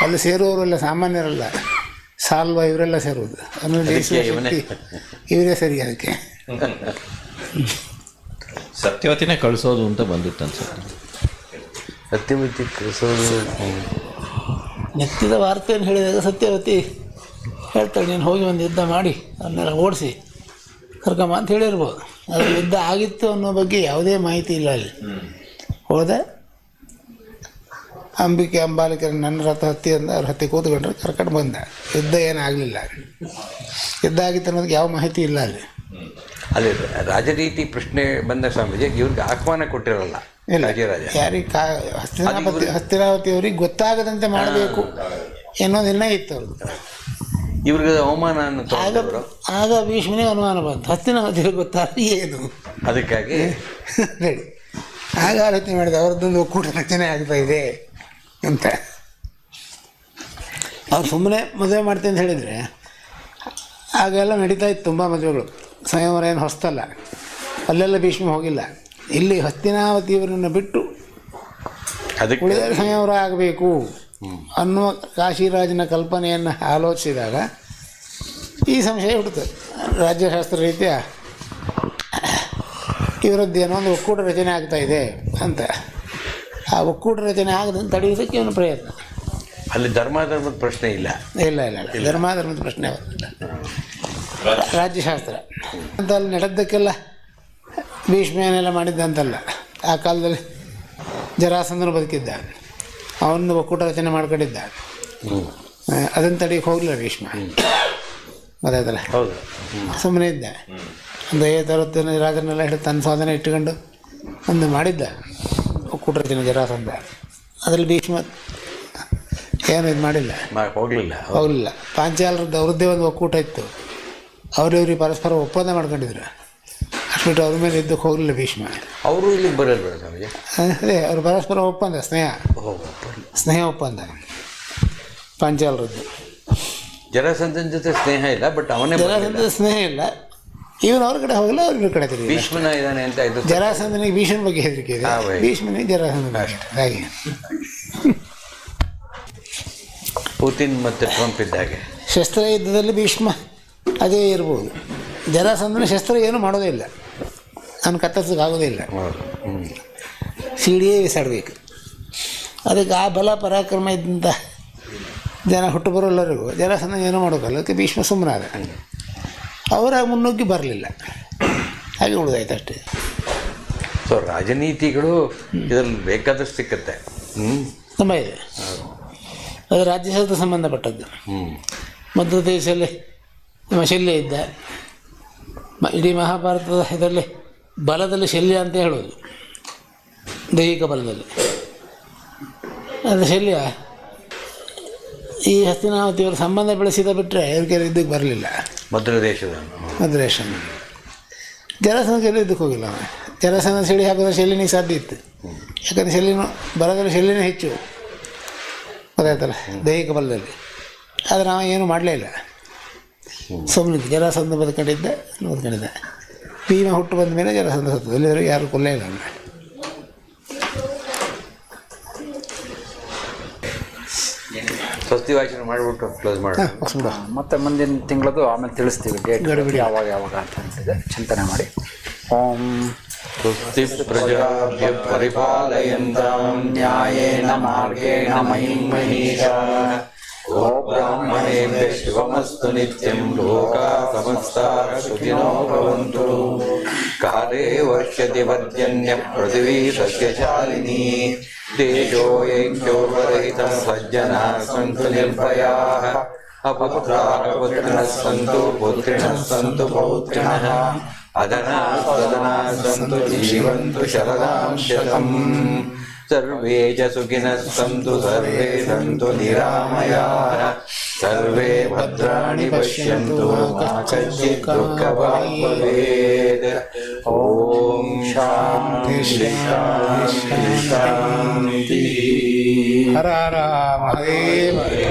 ಅಲ್ಲಿ ಸೇರುವವರೆಲ್ಲ ಸಾಮಾನ್ಯರಲ್ಲ. ಸಾಲ್ವ ಇವರೆಲ್ಲ ಸೇರೋದು ಜಯಿಸುವ ಇವನೇ. ಶಕ್ತಿ ಇವರೇ ಸರಿ ಅದಕ್ಕೆ. ಸತ್ಯವತಿನೇ ಕಳಿಸೋದು ಅಂತ ಬಂದಿತ್ತು ಅನ್ಸುತ್ತೆ ಸತ್ಯವತಿ ಕಳಿಸೋದು ನೆತ್ತಿದ ವಾರ್ತೆಯನ್ನು ಹೇಳಿದಾಗ ಸತ್ಯವತಿ ಹೇಳ್ತಾಳೆ ನೀನು ಹೋಗಿ ಒಂದು ಯುದ್ಧ ಮಾಡಿ ಅದನ್ನೆಲ್ಲ ಓಡಿಸಿ ಕರ್ಕಮ್ಮ ಅಂತ ಹೇಳಿರ್ಬೋದು. ಅದು ಯುದ್ಧ ಆಗಿತ್ತು ಅನ್ನೋ ಬಗ್ಗೆ ಯಾವುದೇ ಮಾಹಿತಿ ಇಲ್ಲ ಅಲ್ಲಿ. ಹೋದೆ ಅಂಬಿಕೆ ಅಂಬಾಲಿಕರ ನನ್ನ ರಥ ಹತ್ತಿ ಅಂದ ಅವ್ರ ಹತ್ತಿ ಕೂತ್ಕೊಂಡ್ರೆ ಕರ್ಕೊಂಡು ಬಂದ. ಯುದ್ಧ ಏನಾಗಲಿಲ್ಲ ಯುದ್ಧ ಆಗಿತ್ತು ಅನ್ನೋದಕ್ಕೆ ಯಾವ ಮಾಹಿತಿ ಇಲ್ಲ ಅಲ್ಲಿ. ಅಲ್ಲಿ ರಾಜರೀತಿ ಪ್ರಶ್ನೆ ಬಂದ ಸ್ವಾಮೀಜಿ ಇವ್ರಿಗೆ ಆಹ್ವಾನ ಕೊಟ್ಟಿರಲ್ಲ. ಇಲ್ಲ. ಯಾರಿಗೆ ಕಾ ಹಸ್ತಿನಾಪತಿ ಹಸ್ತಿನಾವತಿ ಅವ್ರಿಗೆ ಗೊತ್ತಾಗದಂತೆ ಮಾಡಬೇಕು ಅನ್ನೋ ನಿರ್ಣಯ ಇತ್ತು ಅವ್ರದ್ದು. ಇವ್ರಿಗೆ ಅವಮಾನ ಆಗ ಭೀಷ್ಮನೇ ಆಗ ಭೀಷ್ಮನೇ ಅನುಮಾನ ಬಂತು. ಹಸ್ತಿನಾವತಿಗೆ ಗೊತ್ತಾಗ ಏನು? ಅದಕ್ಕಾಗಿ? *laughs* ಹೇಳಿ ಆಗ ಆಲೋಚನೆ ಮಾಡಿದೆ ಅವ್ರದ್ದೊಂದು ಒಕ್ಕೂಟ ರಚನೆ ಆಗ್ತಾ ಇದೆ ಅಂತ. ಅವ್ರು ಸುಮ್ಮನೆ ಮದುವೆ ಮಾಡ್ತೀನಿ ಅಂತ ಹೇಳಿದರೆ ಆಗೆಲ್ಲ ನಡೀತಾ ಇತ್ತು ತುಂಬ ಮದುವೆಗಳು. ಸ್ವಯಂವರ ಏನು ಹೊಸ್ತಲ್ಲ. ಅಲ್ಲೆಲ್ಲ ಭೀಷ್ಮ ಹೋಗಿಲ್ಲ. ಇಲ್ಲಿ ಹಸ್ತಿನಾವತಿಯವರನ್ನು ಬಿಟ್ಟು ಅದಕ್ಕೆ ಆಗಬೇಕು ಅನ್ನುವ ಕಾಶಿರಾಜನ ಕಲ್ಪನೆಯನ್ನು ಆಲೋಚಿಸಿದಾಗ ಈ ಸಂಶಯ ಹುಟ್ಟುತ್ತೆ. ರಾಜ್ಯಶಾಸ್ತ್ರ ರೀತಿಯ ಇವರದ್ದೇನೋ ಒಂದು ಒಕ್ಕೂಟ ರಚನೆ ಆಗ್ತಾ ಇದೆ ಅಂತ. ಆ ಒಕ್ಕೂಟ ರಚನೆ ಆಗದಂತ ತಡೆಯೋದಕ್ಕೆ ಒಂದು ಪ್ರಯತ್ನ. ಅಲ್ಲಿ ಧರ್ಮ ಧರ್ಮದ ಪ್ರಶ್ನೆ ಇಲ್ಲ. ಇಲ್ಲ ಇಲ್ಲ ಇಲ್ಲ. ಧರ್ಮ ಧರ್ಮದ ಪ್ರಶ್ನೆ ರಾಜ್ಯಶಾಸ್ತ್ರ. ಅಂತ ಅಲ್ಲಿ ನಡೆದಕ್ಕೆಲ್ಲ ಭೀಷ್ಮೇನೆಲ್ಲ ಮಾಡಿದ್ದಂತಲ್ಲ ಆ ಕಾಲದಲ್ಲಿ ಜರಾಸಂದನು ಬದುಕಿದ್ದ ಅವನು ಒಕ್ಕೂಟ ರಚನೆ ಮಾಡ್ಕೊಂಡಿದ್ದ ಅದನ್ನು ತಡೆಯಕ್ಕೆ ಹೋಗಲಿಲ್ಲ ಭೀಷ್ಮ. ಗೊತ್ತಾಯ್ತಲ್ಲ ಹೌದು. ಸುಮ್ಮನೆ ಇದ್ದ. ಒಂದು ಐವತ್ತು ಅರವತ್ತು ಜನ ರಾಜರನ್ನೆಲ್ಲ ಹಿಡಿದು ತನ್ನ ಸಾಧನೆ ಇಟ್ಟುಕೊಂಡು ಒಂದು ಮಾಡಿದ್ದ ಒಕ್ಕೂಟ ರಚನೆ ಜರಾಸಂದ ಅದರಲ್ಲಿ ಭೀಷ್ಮ ಏನು ಇದು ಮಾಡಿಲ್ಲ. ಹೋಗಲಿಲ್ಲ ಹೋಗ್ಲಿಲ್ಲ. ಹೋಗಲಿಲ್ಲ. ಪಾಂಚಾಲರದ್ದು ಅವ್ರದ್ದೇ ಒಂದು ಒಕ್ಕೂಟ ಇತ್ತು. ಅವರಿವ್ರಿಗೆ ಪರಸ್ಪರ ಒಪ್ಪಂದ ಮಾಡ್ಕೊಂಡಿದ್ರು. ಅಷ್ಟ್ಬಿಟ್ಟು ಅವ್ರ ಮೇಲೆ ಇದ್ದಕ್ಕೆ ಹೋಗಲಿಲ್ಲ ಭೀಷ್ಮ. ಅವರು ಇಲ್ಲಿಗೆ ಬರಲ್ಲ ಅದೇ ಅವ್ರು ಪರಸ್ಪರ ಒಪ್ಪಂದ ಸ್ನೇಹ. ಸ್ನೇಹ ಒಪ್ಪಂದ. ಪಾಂಚಾಲರದ್ದು. ಜರಾಸಂಧನ ಜೊತೆ ಸ್ನೇಹ ಇಲ್ಲ ಬಟ್ ಅವನೇ ಜನಸಂಧ ಸ್ನೇಹ ಇಲ್ಲ. ಇವನು ಅವ್ರ ಕಡೆ ಹೋಗಲ್ಲ ಅವ್ರ ಕಡೆ ತಿರುಗಿ ಭೀಷ್ಮನ ಇದ್ದಾನೆ ಅಂತ ಇದು ಜರಾಸಂಧನಿಗೆ ಭೀಷ್ಮನ ಬಗ್ಗೆ ಹೆದರಿಕೆ ಇದೆ. ಭೀಷ್ಮನಿಗೆ ಜರಾಸಂಧನ ಅಷ್ಟೇ. ಹಾಗೆ. ಪುತಿನ್ ಮತ್ತು ಟ್ರಂಪ್ ಇದ್ದಾಗೆ ಶಸ್ತ್ರ ಯುದ್ಧದಲ್ಲಿ ಭೀಷ್ಮ ಅದೇ ಇರ್ಬೋದು. ಜರಾಸಂಧನ ಶಸ್ತ್ರ ಏನೂ ಮಾಡೋದೇ ಇಲ್ಲ. ನಾನು ಕತ್ತರಿಸೋಕೆ ಆಗೋದೇ ಇಲ್ಲ. ಸಿಡಿಯೇ ಬಿಸಾಡಬೇಕು ಅದಕ್ಕೆ ಆ ಬಲ ಪರಾಕ್ರಮ ಇದ್ದಂತ ಜನ ಹುಟ್ಟು ಬರೋಲ್ಲರಿಗೂ ಜನ ಸಣ್ಣ ಏನೂ ಮಾಡೋಕ್ಕಲ್ಲ ಅದಕ್ಕೆ ಭೀಷ್ಮ ಸುಮ್ಮನಾದ ಅವರ ಮುನ್ನುಗ್ಗಿ ಬರಲಿಲ್ಲ. ಹಾಗೆ ಉಳಿದಾಯ್ತು ಅಷ್ಟೇ. ಸೊ ರಾಜನೀತಿಗಳು ಇದರಲ್ಲಿ ಬೇಕಾದಷ್ಟು ಸಿಕ್ಕತ್ತೆ. ಹ್ಞೂ ತುಂಬ ಇದೆ. ಅದು ರಾಜ್ಯಶಾಸ್ತ್ರ ಸಂಬಂಧಪಟ್ಟದ್ದು. ಹ್ಞೂ ಮಧ್ಯ ದೇಶದಲ್ಲಿ ನಮ್ಮ ಶಲ್ಯ ಇದ್ದ ಇಡೀ ಮಹಾಭಾರತದ ಇದರಲ್ಲಿ ಬಲದಲ್ಲಿ ಶಲ್ಯ ಅಂತ ಹೇಳೋದು. ದೈಹಿಕ ಬಲದಲ್ಲಿ. ಅದು ಶಲ್ಯ. ಈ ಹಸ್ತಿನಾವತಿಯವರು ಸಂಬಂಧ ಬೆಳೆಸಿದ ಬಿಟ್ಟರೆ ಇವ್ರಿಗೆ ಇದಕ್ಕೆ ಬರಲಿಲ್ಲ. ಮದ್ರ ಭದ್ರದೇಶ ಜಲಸನ ಶೈಲಿ ಇದಕ್ಕೆ ಹೋಗಿಲ್ಲ ಜಲಸನ ಶೈಲಿ ಹಾಕಿದ್ರೆ ಶೈಲಿನಿಗೆ ಸಾಧ್ಯ ಇತ್ತು. ಯಾಕಂದರೆ ಶೈಲಿನ ಬಲದಲ್ಲಿ ಶೈಲಿನೇ ಹೆಚ್ಚು. ಗೊತ್ತಾಯ್ತಲ್ಲ? ದೈಹಿಕ ಬಲದಲ್ಲಿ. ಆದರೆ ನಾವು ಏನು ಮಾಡಲೇ ಇಲ್ಲ. ಸುಮ್ಮನೆ ಜಲಸಂದ ಬದುಕೊಂಡಿದ್ದೆ ಬದುಕೊಂಡಿದ್ದ. ಭೀಮ ಹುಟ್ಟು ಬಂದ ಮೇಲೆ ಜಲಸಂಧ ಸತ್ತು ಯಾರು ಕೊಲ್ಲೇ ಇಲ್ಲ ಅಲ್ಲ. ಸ್ವಸ್ತಿ ವಾಚನ ಮಾಡಿಬಿಟ್ಟು ಕ್ಲೋಸ್ ಮಾಡಿ. ಮತ್ತೆ ಮುಂದಿನ ತಿಂಗಳದು ಆಮೇಲೆ ತಿಳಿಸ್ತೀವಿ ಡೇಟ್. ಗಡಿಬಿಡಿ. ಯಾವಾಗ ಯಾವಾಗ ಅಂತ ಅಂತಿದೆ ಚಿಂತನೆ ಮಾಡಿ. ಓಂ. ಸ್ವಸ್ತಿ ಪ್ರಜಾಭ್ಯ ಪರಿಪಾಲಯಂತಾಂ ನ್ಯಾಯೇನ ಮಾರ್ಗೇಣ ಮಹಿಷಾ. ఓ బ్రాహ్మణేంద్ర శివమస్తు నిత్యం లోకా సమస్తా సుఖినో భవంతు. కాలే వర్షతి వర్జన్య పృథివీ సస్యశాలిని. తేజోయైక్యోపరహిత సజ్జనా సంతు నిర్భయాః. అపుత్రాపుత్రిణ సంతు పుత్రిణ సంతు పౌత్రిణ. అదనా సదనా సంతు జీవంతు శరదాం శతం. सर्वे च सुखिनः सन्तु सर्वे सन्तु निरामयाः। सर्वे भद्राणि पश्यन्तु मा ॐ शान्ति शान्ति हर हर हरे हरे